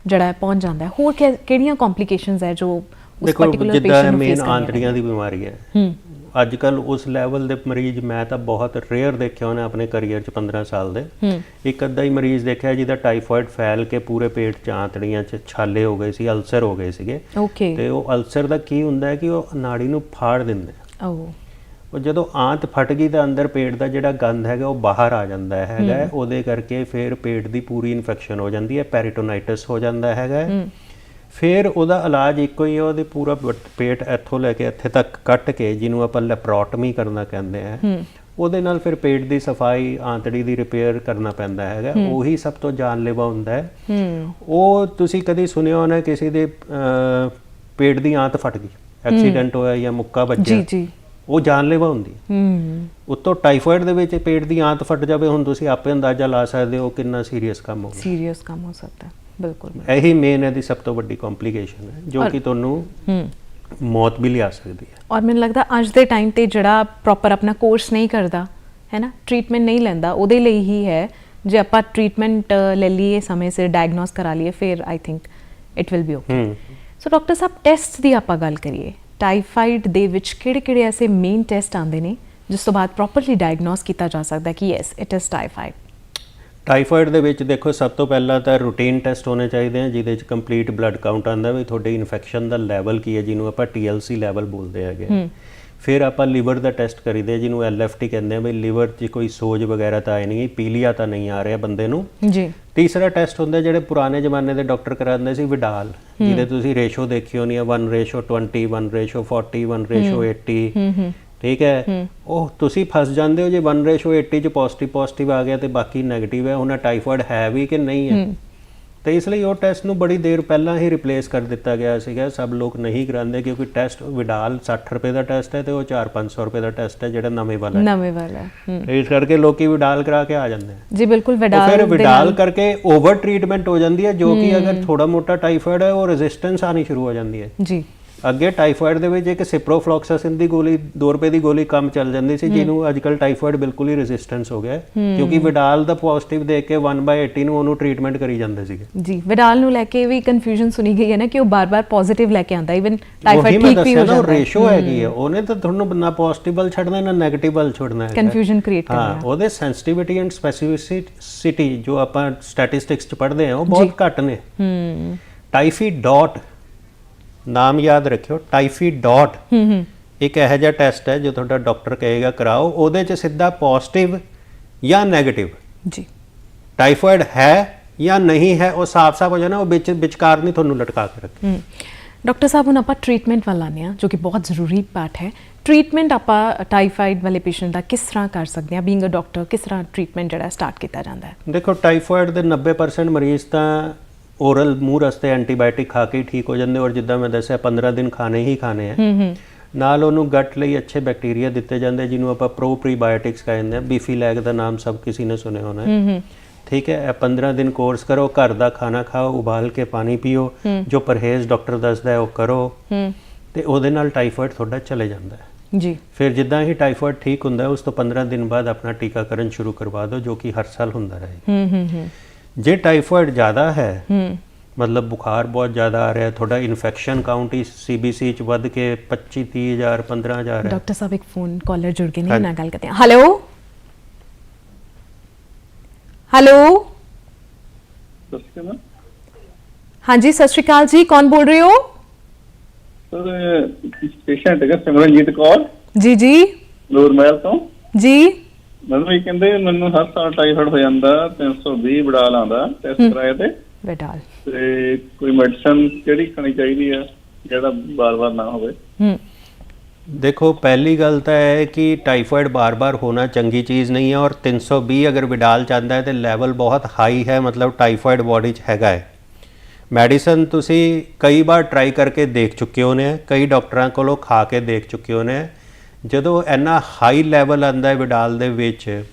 ਜਿਹੜਾ ਹੈ ਪਹੁੰਚ ਜਾਂਦਾ ਹੈ। ਹੋਰ ਕਿਹੜੀਆਂ ਕੰਪਲਿਕੇਸ਼ਨਸ ਹੈ ਜੋ ਉਸ ਪਾਰਟਿਕੂਲਰ ਪੇਸ਼ੈਂਟ ਨੂੰ ਫੇਸ ਆਂਤੜੀਆਂ ਦੀ ਬਿਮਾਰੀ ਹੈ। ਹੂੰ। ਅੱਜ ਕੱਲ ਉਸ ਲੈਵਲ ਦੇ ਮਰੀਜ਼ ਮੈਂ ਤਾਂ ਬਹੁਤ ਰੇਅਰ ਦੇਖਿਆ ਉਹਨੇ ਆਪਣੇ ਕੈਰੀਅਰ ਚ 15 ਸਾਲ ਦੇ। ਇੱਕ ਅੱਧਾ ਹੀ ਮਰੀਜ਼ ਦੇਖਿਆ ਜਿਹਦਾ ਟਾਈਫਾਇਡ ਫੈਲ ਕੇ ਪੂਰੇ ਪੇਟ ਚ ਆਂਤੜੀਆਂ ਚ ਛਾਲੇ ਹੋ ਗਏ ਸੀ ਅਲਸਰ ਹੋ ਗਏ ਸੀਗੇ। ਓਕੇ ਤੇ ਉਹ ਅਲਸਰ ਦਾ ਕੀ ਹੁੰਦਾ ਹੈ ਕਿ ਉਹ ਨਾੜੀ ਨੂੰ ਫਾੜ ਦਿੰਦੇ। ਓ ਉਹ ਜਦੋਂ ਆਂਤ ਫਟ ਗਈ ਤਾਂ ਅੰਦਰ ਪੇਟ ਦਾ ਜਿਹੜਾ ਗੰਦ ਹੈਗਾ ਉਹ ਬਾਹਰ ਆ ਜਾਂਦਾ ਹੈਗਾ ਉਹਦੇ ਕਰਕੇ ਫਿਰ ਪੇਟ ਦੀ ਪੂਰੀ ਇਨਫੈਕਸ਼ਨ ਹੋ ਜਾਂਦੀ ਹੈ ਪੈਰੀਟੋਨਾਈਟਿਸ ਹੋ ਜਾਂਦਾ ਹੈਗਾ ਫਿਰ ਉਹਦਾ ਇਲਾਜ ਇੱਕੋ ਹੀ ਹੈ ਉਹਦੇ ਪੂਰਾ ਪੇਟ- ਇੱਥੋਂ ਲੈ ਕੇ ਇੱਥੇ ਤੱਕ ਕੱਟ ਕੇ ਜਿਹਨੂੰ ਆਪਾਂ ਲੈਪਰੋਟਮੀ ਕਰਨਾ ਕਹਿੰਦੇ ਆ ਉਹਦੇ ਨਾਲ ਫਿਰ ਪੇਟ ਦੀ ਸਫ਼ਾਈ ਆਂਤੜੀ ਦੀ ਰਿਪੇਅਰ ਕਰਨਾ ਪੈਂਦਾ ਹੈਗਾ। ਉਹੀ ਸਭ ਤੋਂ ਜਾਨਲੇਵਾ ਹੁੰਦਾ ਹੈ। ਉਹ ਤੁਸੀਂ ਕਦੀ ਸੁਣਿਆ ਹੋਣਾ ਕਿਸੇ ਦੇ ਪੇਟ ਦੀ ਆਂਤ ਫਟ ਗਈ ਐਕਸੀਡੈਂਟ ਹੋਇਆ ਜਾਂ ਮੁੱਕਾ ਵੱਜਿਆ? ਜੀ ਜੀ। ਉਹ ਜਾਨਲੇਵਾ ਹੁੰਦੀ ਹੈ। ਉੱਤੋਂ ਟਾਈਫਾਇਡ ਦੇ ਵਿੱਚ ਪੇਟ ਦੀ ਆਂਤ ਫਟ ਜਾਵੇ ਹੁਣ ਤੁਸੀਂ ਆਪੇ ਅੰਦਾਜ਼ਾ ਲਾ ਸਕਦੇ ਹੋ ਕਿੰਨਾ ਸੀਰੀਅਸ ਕੰਮ ਹੋਵੇ ਸੀਰੀਅਸ ਕੰਮ ਹੋ ਸਕਦਾ ਬਿਲਕੁਲ ਇਹੀ ਮੇਨ ਇਹਦੀ ਸਭ ਤੋਂ ਵੱਡੀ ਕੰਪਲਿਕੇਸ਼ਨ ਹੈ ਜੋ ਕਿ ਤੁਹਾਨੂੰ ਹੂੰ। ਮੌਤ ਵੀ ਲਿਆ ਸਕਦੀ ਹੈ। ਔਰ ਮੈਨੂੰ ਲੱਗਦਾ ਅੱਜ ਦੇ ਟਾਈਮ ਤੇ ਜਿਹੜਾ ਪ੍ਰੋਪਰ ਆਪਣਾ ਕੋਰਸ ਨਹੀਂ ਕਰਦਾ ਹੈ ਨਾ? ਟ੍ਰੀਟਮੈਂਟ ਨਹੀਂ ਲੈਂਦਾ ਉਹਦੇ ਲਈ ਹੀ ਹੈ। ਜੇ ਆਪਾਂ ਟ੍ਰੀਟਮੈਂਟ ਲੈ ਲਈਏ ਸਮੇਂ ਸਿਰ ਡਾਇਗਨੋਸ ਕਰਾ ਲਈਏ ਫਿਰ I think it will be okay so doctor Sahib test ਦੀ ਆਪਾਂ ਗੱਲ ਕਰੀਏ। ਟਾਈਫਾਈਡ ਦੇ ਵਿੱਚ ਕਿਹੜੇ-ਕਿਹੜੇ ਐਸੇ ਮੇਨ ਟੈਸਟ ਆਉਂਦੇ ਨੇ ਜਿਸ ਤੋਂ ਬਾਅਦ ਪ੍ਰੋਪਰਲੀ ਡਾਇਗਨੋਸ ਕੀਤਾ ਜਾ ਸਕਦਾ ਕਿ yes it is typhoid typhoid ਦੇ ਵਿੱਚ ਦੇਖੋ ਸਭ ਤੋਂ ਪਹਿਲਾਂ ਤਾਂ ਰੂਟੀਨ ਟੈਸਟ ਹੋਣੇ ਚਾਹੀਦੇ ਆ ਜਿਹਦੇ ਵਿੱਚ ਕੰਪਲੀਟ ਬਲੱਡ ਕਾਊਂਟ ਆਂਦਾ ਵੀ ਤੁਹਾਡੇ ਇਨਫੈਕਸ਼ਨ ਦਾ ਲੈਵਲ ਕੀ ਹੈ ਜਿਹਨੂੰ ਆਪਾਂ TLC ਲੈਵਲ ਬੋਲਦੇ ਹੈਗੇ ਫਿਰ ਆਪਾਂ ਲਿਵਰ ਦਾ ਟੈਸਟ ਕਰੀਦੇ ਜਿਹਨੂੰ LFT ਕਹਿੰਦੇ ਆ ਵੀ ਲਿਵਰ 'ਚ ਕੋਈ ਸੋਜ ਵਗੈਰਾ ਤਾਂ ਆਈ ਨਹੀਂ ਪੀਲੀਆ ਤਾਂ ਨਹੀਂ ਆ ਰਿਹਾ ਬੰਦੇ ਨੂੰ। ਜੀ। ਤੀਸਰਾ ਟੈਸਟ ਹੁੰਦਾ ਜਿਹੜੇ ਪੁਰਾਣੇ ਜ਼ਮਾਨੇ ਦੇ ਡਾਕਟਰ ਕਰਾਉਂਦੇ ਸੀ ਵਿਡਾਲ ਜਿਹਦੇ ਤੁਸੀਂ ਰੇਸ਼ੋ ਦੇਖੀ ਹੋਣੀ ਆ 1 ਰੇਸ਼ੋ 20 1 ਰੇਸ਼ੋ 40 1 ਰੇਸ਼ੋ 80 ਠੀਕ ਹੈ? ਉਹ ਤੁਸੀਂ ਫਸ ਜਾਂਦੇ ਹੋ ਜੇ 1 ਰੇਸ਼ੋ 80 ਚ ਪੋਜ਼ਿਟਿਵ ਪੋਜ਼ਿਟਿਵ ਆ ਗਿਆ ਤੇ ਬਾਕੀ 네ਗੇਟਿਵ ਹੈ ਉਹਨਾਂ ਟਾਈਫਾਇਡ ਹੈ ਵੀ ਕਿ ਨਹੀਂ ਹੈ। ਤੇ ਇਸ ਲਈ ਉਹ ਟੈਸਟ ਨੂੰ ਬੜੀ ਦੇਰ ਪਹਿਲਾਂ ਹੀ ਰਿਪਲੇਸ ਕਰ ਦਿੱਤਾ ਗਿਆ ਸੀਗਾ। ਸਭ ਲੋਕ ਨਹੀਂ ਕਰਾਉਂਦੇ ਕਿਉਂਕਿ ਟੈਸਟ ਵਿਡਾਲ 60 ਰੁਪਏ ਦਾ ਟੈਸਟ ਹੈ ਤੇ ਉਹ 4-500 ਰੁਪਏ ਦਾ ਟੈਸਟ ਹੈ ਜਿਹੜਾ ਨਵੇਂ ਵਾਲਾ ਹੈ। ਨਵੇਂ ਵਾਲਾ ਹੂੰ ਇਸ ਕਰਕੇ ਲੋਕੀ ਵਿਡਾਲ ਕਰਾ ਕੇ ਆ ਜਾਂਦੇ ਆ ਜੀ ਬਿਲਕੁਲ ਵਿਡਾਲ ਫਿਰ ਵਿਡਾਲ ਕਰਕੇ ਓਵਰ ਟ੍ਰੀਟਮੈਂਟ ਹੋ ਜਾਂਦੀ ਹੈ ਜੋ ਕਿ ਅਗਰ ਥੋੜਾ ਮੋਟਾ ਟਾਈਫਾਇਡ ਹੈ ਉਹ ਰੈਜ਼ਿਸਟੈਂਸ ਆਣੀ ਸ਼ੁਰੂ ਹੋ ਜਾਂਦੀ ਹੈ। ਜੀ। ਅੱਗੇ ਟਾਈਫਾਇਡ ਦੇ ਵਿੱਚ ਇੱਕ ਸਿਪਰੋਫਲੋਕਸਾਸਿਨ ਦੀ ਗੋਲੀ 2 ਰੁਪਏ ਦੀ ਗੋਲੀ ਕੰਮ ਚੱਲ ਜਾਂਦੀ ਸੀ ਜਿਹਨੂੰ ਅੱਜਕੱਲ ਟਾਈਫਾਇਡ ਬਿਲਕੁਲ ਹੀ ਰੈਜ਼ਿਸਟੈਂਸ ਹੋ ਗਿਆ ਹੈ, ਕਿਉਂਕਿ ਵਿਡਾਲ ਦਾ ਪੋਜ਼ਿਟਿਵ ਦੇਖ ਕੇ 1/80 ਨੂੰ ਉਹਨੂੰ ਟ੍ਰੀਟਮੈਂਟ ਕਰੀ ਜਾਂਦੇ ਸੀਗੇ। ਜੀ ਵਿਡਾਲ ਨੂੰ ਲੈ ਕੇ ਵੀ ਕਨਫਿਊਜ਼ਨ ਸੁਣੀ ਗਈ ਹੈ ਨਾ ਕਿ ਉਹ ਬਾਰ-ਬਾਰ ਪੋਜ਼ਿਟਿਵ ਲੈ ਕੇ ਆਂਦਾ ਇਵਨ ਉਹੀ ਟਾਈਫਾਇਡ ਠੀਕ ਵੀ ਹੋ ਜਾਂਦਾ ਹੈ। ਰੇਸ਼ੋ ਹੈਗੀ ਹੈ। ਉਹਨੇ ਤਾਂ ਤੁਹਾਨੂੰ ਨਾ ਪੋਜ਼ਿਟਿਵ ਵੱਲ ਛੱਡਣਾ ਨਾ 네ਗੇਟਿਵ ਵੱਲ ਛੱਡਣਾ ਹੈ ਕਨਫਿਊਜ਼ਨ ਕ੍ਰੀਏਟ ਹਾਂ ਕਰਨਾ ਉਹਦੇ ਸੈਂਸਿਟੀਵਿਟੀ ਐਂਡ ਸਪੈਸਿਫਿਸਿਟੀ ਜੋ ਆਪਾਂ ਸਟੈਟਿਸਟਿਕਸ ਚ ਪੜ੍ਹਦੇ ਹਾਂ ਉਹ ਬਹੁਤ ਘੱਟ ਨੇ। ਹੂੰ। ਟਾਈਫੀ ਡਾਟ ਨਾਮ ਯਾਦ ਰੱਖਿਓ ਟਾਈਫੀ ਡਾਟ। ਹੂੰ ਹੂੰ। ਇੱਕ ਇਹੋ ਜਿਹਾ ਟੈਸਟ ਹੈ ਜੋ ਤੁਹਾਡਾ ਡਾਕਟਰ ਕਹੇਗਾ ਕਰਾਓ ਉਹਦੇ ਚ ਸਿੱਧਾ ਪੋਜ਼ਿਟਿਵ ਜਾਂ 네ਗੇਟਿਵ ਜੀ। ਟਾਈਫਾਇਡ ਹੈ ਜਾਂ ਨਹੀਂ ਹੈ ਉਹ ਸਾਫ਼-ਸਾਫ਼ ਹੋ ਜਾਣਾ ਉਹ ਵਿੱਚ ਵਿਚਕਾਰ ਨਹੀਂ ਤੁਹਾਨੂੰ ਲਟਕਾ ਕੇ ਰੱਖੇ। ਡਾਕਟਰ ਸਾਹਿਬ ਹੁਣ ਆਪਾਂ ਟ੍ਰੀਟਮੈਂਟ ਵੱਲ ਆਉਂਦੇ ਹਾਂ ਜੋ ਕਿ ਬਹੁਤ ਜ਼ਰੂਰੀ ਪਾਰਟ ਹੈ। ਟ੍ਰੀਟਮੈਂਟ ਆਪਾਂ ਟਾਈਫਾਈਡ ਵਾਲੇ ਪੇਸ਼ੈਂਟ ਦਾ ਕਿਸ ਤਰ੍ਹਾਂ ਕਰ ਸਕਦੇ ਹਾਂ? ਬੀਇੰਗ ਅ ਡਾਕਟਰ ਕਿਸ ਤਰ੍ਹਾਂ ਟ੍ਰੀਟਮੈਂਟ ਜਿਹੜਾ ਸਟਾਰਟ ਕੀਤਾ ਜਾਂਦਾ ਹੈ? ਦੇਖੋ ਟਾਈਫਾਇਡ ਦੇ 90% ਮਰੀਜ਼ ਤਾਂ ਓਰਲ ਮੂੰਹ ਰਸਤੇ ਐਂਟੀਬਾਇਓਟਿਕ ਖਾ ਕੇ ਠੀਕ ਹੋ ਜਾਂਦੇ ਔਰ ਜਿੱਦਾਂ ਮੈਂ ਦੱਸਿਆ 15 ਦਿਨ ਖਾਣੇ ਹੀ ਖਾਣੇ ਆ। ਨਾਲ ਉਹਨੂੰ ਗਟ ਲਈ ਅੱਛੇ ਬੈਕਟੀਰੀਆ ਦਿੱਤੇ ਜਾਂਦੇ ਜਿਹਨੂੰ ਆਪਾਂ ਪ੍ਰੋ ਪ੍ਰੀਬਾਇਓਟਿਕਸ ਕਹਿੰਦੇ ਆ। ਬੀਫੀ ਲੈਗ ਦਾ ਨਾਮ ਸਭ ਕਿਸੇ ਨੇ ਸੁਣਿਆ ਹੋਣਾ ਹੈ। ਠੀਕ ਹੈ ਇਹ 15 ਦਿਨ ਕੋਰਸ ਕਰੋ ਘਰ ਦਾ ਖਾਣਾ ਖਾਓ ਉਬਾਲ ਕੇ ਪਾਣੀ ਪੀਓ ਜੋ ਪਰਹੇਜ਼ ਡਾਕਟਰ ਦੱਸਦਾ ਹੈ ਉਹ ਕਰੋ। ਤੇ ਉਹਦੇ ਨਾਲ ਟਾਈਫਾਇਡ ਤੁਹਾਡਾ ਚਲੇ ਜਾਂਦਾ ਹੈ। ਜੀ। ਫਿਰ ਜਿੱਦਾਂ ਹੀ ਟਾਈਫਾਇਡ ਠੀਕ ਹੁੰਦਾ ਉਸ ਤੋਂ 15 ਦਿਨ ਬਾਅਦ ਆਪਣਾ ਟੀਕਾਕਰਨ ਸ਼ੁਰੂ ਕਰਵਾ ਦਿਓ ਜੋ ਕਿ ਹਰ ਸਾਲ ਹੁੰਦਾ ਰਹੇ। ਹੂੰ ਹੂੰ ਹੂੰ। ਜੇ ਟਾਈਫਾਇਡ ਜ਼ਿਆਦਾ ਹੈ ਹੂੰ ਮਤਲਬ ਬੁਖਾਰ ਬਹੁਤ ਜ਼ਿਆਦਾ ਆ ਰਿਹਾ ਤੁਹਾਡਾ ਇਨਫੈਕਸ਼ਨ ਕਾਊਂਟ ਹੀ ਸੀਬੀਸੀ ਚ ਵੱਧ ਕੇ 25 30000 15000 ਹੈ ਡਾਕਟਰ ਸਾਹਿਬ ਇੱਕ ਫੋਨ ਕਾਲਰ ਜੁੜ ਗਏ ਨੇ ਹਾਂਜੀ। ਨਾਲ ਗੱਲ ਕਰਦੇ ਹਾਂ ਹੈਲੋ ਹੈਲੋ ਸਰ ਹਾਂਜੀ ਸਤਿ ਸ਼੍ਰੀ ਅਕਾਲ ਜੀ ਕੌਣ ਬੋਲ ਰਹੇ ਹੋ ਪੇਸ਼ੈਂਟ ਹੈਗਾ ਸਿਮਰਨਜੀਤ ਕੌਰ ਜੀ ਜੀ ਨੂਰਮਹਿਲ ਤੋਂ ਜੀ ਮੈਨੂੰ ਇਹ ਕਹਿੰਦੇ ਮੈਨੂੰ ਹਰ ਸਾਲ ਟਾਈਫਾਇਡ ਹੋ ਜਾਂਦਾ 320 ਬੜਾ ਲਾਉਂਦਾ ਟੈਸਟ ਕਰਾਏ ਤੇ। ਬੇਟਾਲ ਤੇ ਕੋਈ ਮੈਡੀਸਨ ਕਿਹੜੀ ਖਾਣੀ ਚਾਹੀਦੀ ਆ ਜਿਹੜਾ ਬਾਰ-ਬਾਰ ਨਾ ਹੋਵੇ? ਹੂੰ। ਦੇਖੋ ਪਹਿਲੀ ਗੱਲ ਤਾਂ ਇਹ ਹੈ ਕਿ ਟਾਈਫਾਇਡ ਬਾਰ-ਬਾਰ ਹੋਣਾ ਚੰਗੀ ਚੀਜ਼ ਨਹੀਂ ਹੈ ਔਰ 320 ਅਗਰ ਵਿਡਾਲ ਚਾਹੁੰਦਾ ਹੈ ਤੇ ਲੈਵਲ ਬਹੁਤ ਹਾਈ ਹੈ ਮਤਲਬ ਟਾਈਫਾਇਡ ਬਾਡੀ 'ਚ ਹੈਗਾ ਹੈ। ਮੈਡੀਸਨ ਤੁਸੀਂ ਕਈ ਵਾਰ ਟਰਾਈ ਕਰਕੇ ਦੇਖ ਚੁੱਕੇ ਹੋ ਨੇ ਕਈ ਡਾਕਟਰਾਂ ਕੋਲੋਂ ਖਾ ਕੇ ਦੇਖ ਚੁੱਕੇ ਹੋ ਨੇ ਜਦੋਂ ਇੰਨਾ ਹਾਈ ਲੈਵਲ ਆਂਦਾ ਹੈ ਵਿਡਾਲ ਦੇ ਵਿੱਚ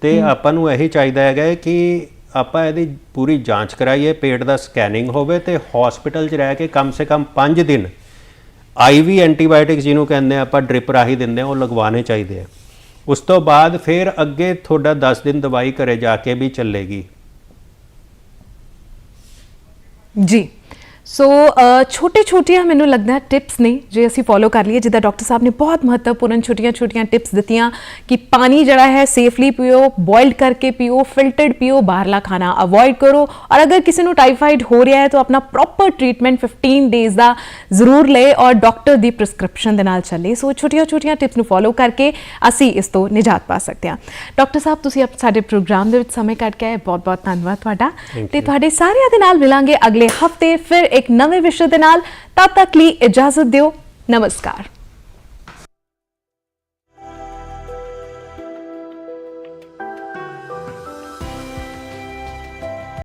ਤੇ ਆਪਾਂ ਨੂੰ ਇਹੀ ਚਾਹੀਦਾ ਹੈਗਾ ਕਿ ਆਪਾਂ ਇਹਦੀ ਪੂਰੀ ਜਾਂਚ ਕਰਾਈਏ ਪੇਟ ਦਾ ਸਕੈਨਿੰਗ ਹੋਵੇ ਤੇ ਹਸਪੀਟਲ 'ਚ ਰਹਿ ਕੇ ਕਮ ਸੇ ਕਮ 5 ਦਿਨ ਆਈਵੀ ਐਂਟੀਬਾਇਓਟਿਕਸ ਜਿਹਨੂੰ ਕਹਿੰਦੇ ਆ ਆਪਾਂ ਡ੍ਰਿਪ ਰਾਹੀਂ ਦਿੰਦੇ ਆ ਉਹ ਲਗਵਾਉਣੇ ਚਾਹੀਦੇ ਆ। ਉਸ ਤੋਂ ਬਾਅਦ ਫਿਰ ਅੱਗੇ ਤੁਹਾਡਾ 10 ਦਿਨ ਦਵਾਈ ਘਰੇ ਜਾ ਕੇ ਵੀ ਚੱਲੇਗੀ। ਜੀ। ਸੋ ਛੋਟੇ ਛੋਟੀਆਂ ਮੈਨੂੰ ਲੱਗਦਾ ਟਿਪਸ ਨੇ ਜੇ ਅਸੀਂ ਫੋਲੋ ਕਰ ਲਈਏ ਜਿੱਦਾਂ ਡਾਕਟਰ ਸਾਹਿਬ ਨੇ ਬਹੁਤ ਮਹੱਤਵਪੂਰਨ ਛੋਟੀਆਂ ਛੋਟੀਆਂ ਟਿਪਸ ਦਿੱਤੀਆਂ ਕਿ ਪਾਣੀ ਜਿਹੜਾ ਹੈ ਸੇਫਲੀ ਪੀਓ ਬੋਇਲਡ ਕਰਕੇ ਪੀਓ ਫਿਲਟਰਡ ਪੀਓ ਬਾਹਰਲਾ ਖਾਣਾ ਅਵੋਇਡ ਕਰੋ ਔਰ ਅਗਰ ਕਿਸੇ ਨੂੰ ਟਾਈਫਾਈਡ ਹੋ ਰਿਹਾ ਹੈ ਤਾਂ ਆਪਣਾ ਪ੍ਰੋਪਰ ਟ੍ਰੀਟਮੈਂਟ 15 ਡੇਜ਼ ਦਾ ਜ਼ਰੂਰ ਲਏ ਔਰ ਡਾਕਟਰ ਦੀ ਪ੍ਰਿਸਕ੍ਰਿਪਸ਼ਨ ਦੇ ਨਾਲ ਚੱਲੇ ਸੋ ਛੋਟੀਆਂ ਛੋਟੀਆਂ ਟਿਪਸ ਨੂੰ ਫੋਲੋ ਕਰਕੇ ਅਸੀਂ ਇਸ ਤੋਂ ਨਿਜਾਤ ਪਾ ਸਕਦੇ ਹਾਂ ਡਾਕਟਰ ਸਾਹਿਬ ਤੁਸੀਂ ਆਪ ਸਾਡੇ ਪ੍ਰੋਗਰਾਮ ਦੇ ਵਿੱਚ ਸਮੇਂ ਕੱਢ ਕੇ ਆਏ ਬਹੁਤ ਬਹੁਤ ਧੰਨਵਾਦ ਤੁਹਾਡਾ Thank ਤੇ you. ਤੁਹਾਡੇ ਸਾਰਿਆਂ ਦੇ ਨਾਲ ਮਿਲਾਂਗੇ ਅਗਲੇ ਹਫ਼ਤੇ ਫਿਰ ਇੱਕ ਨਵੇਂ ਵਿਸ਼ੇ ਦੇ ਨਾਲ ਤਦ ਤੱਕ ਲਈ ਇਜਾਜ਼ਤ ਦਿਓ। ਨਮਸਕਾਰ।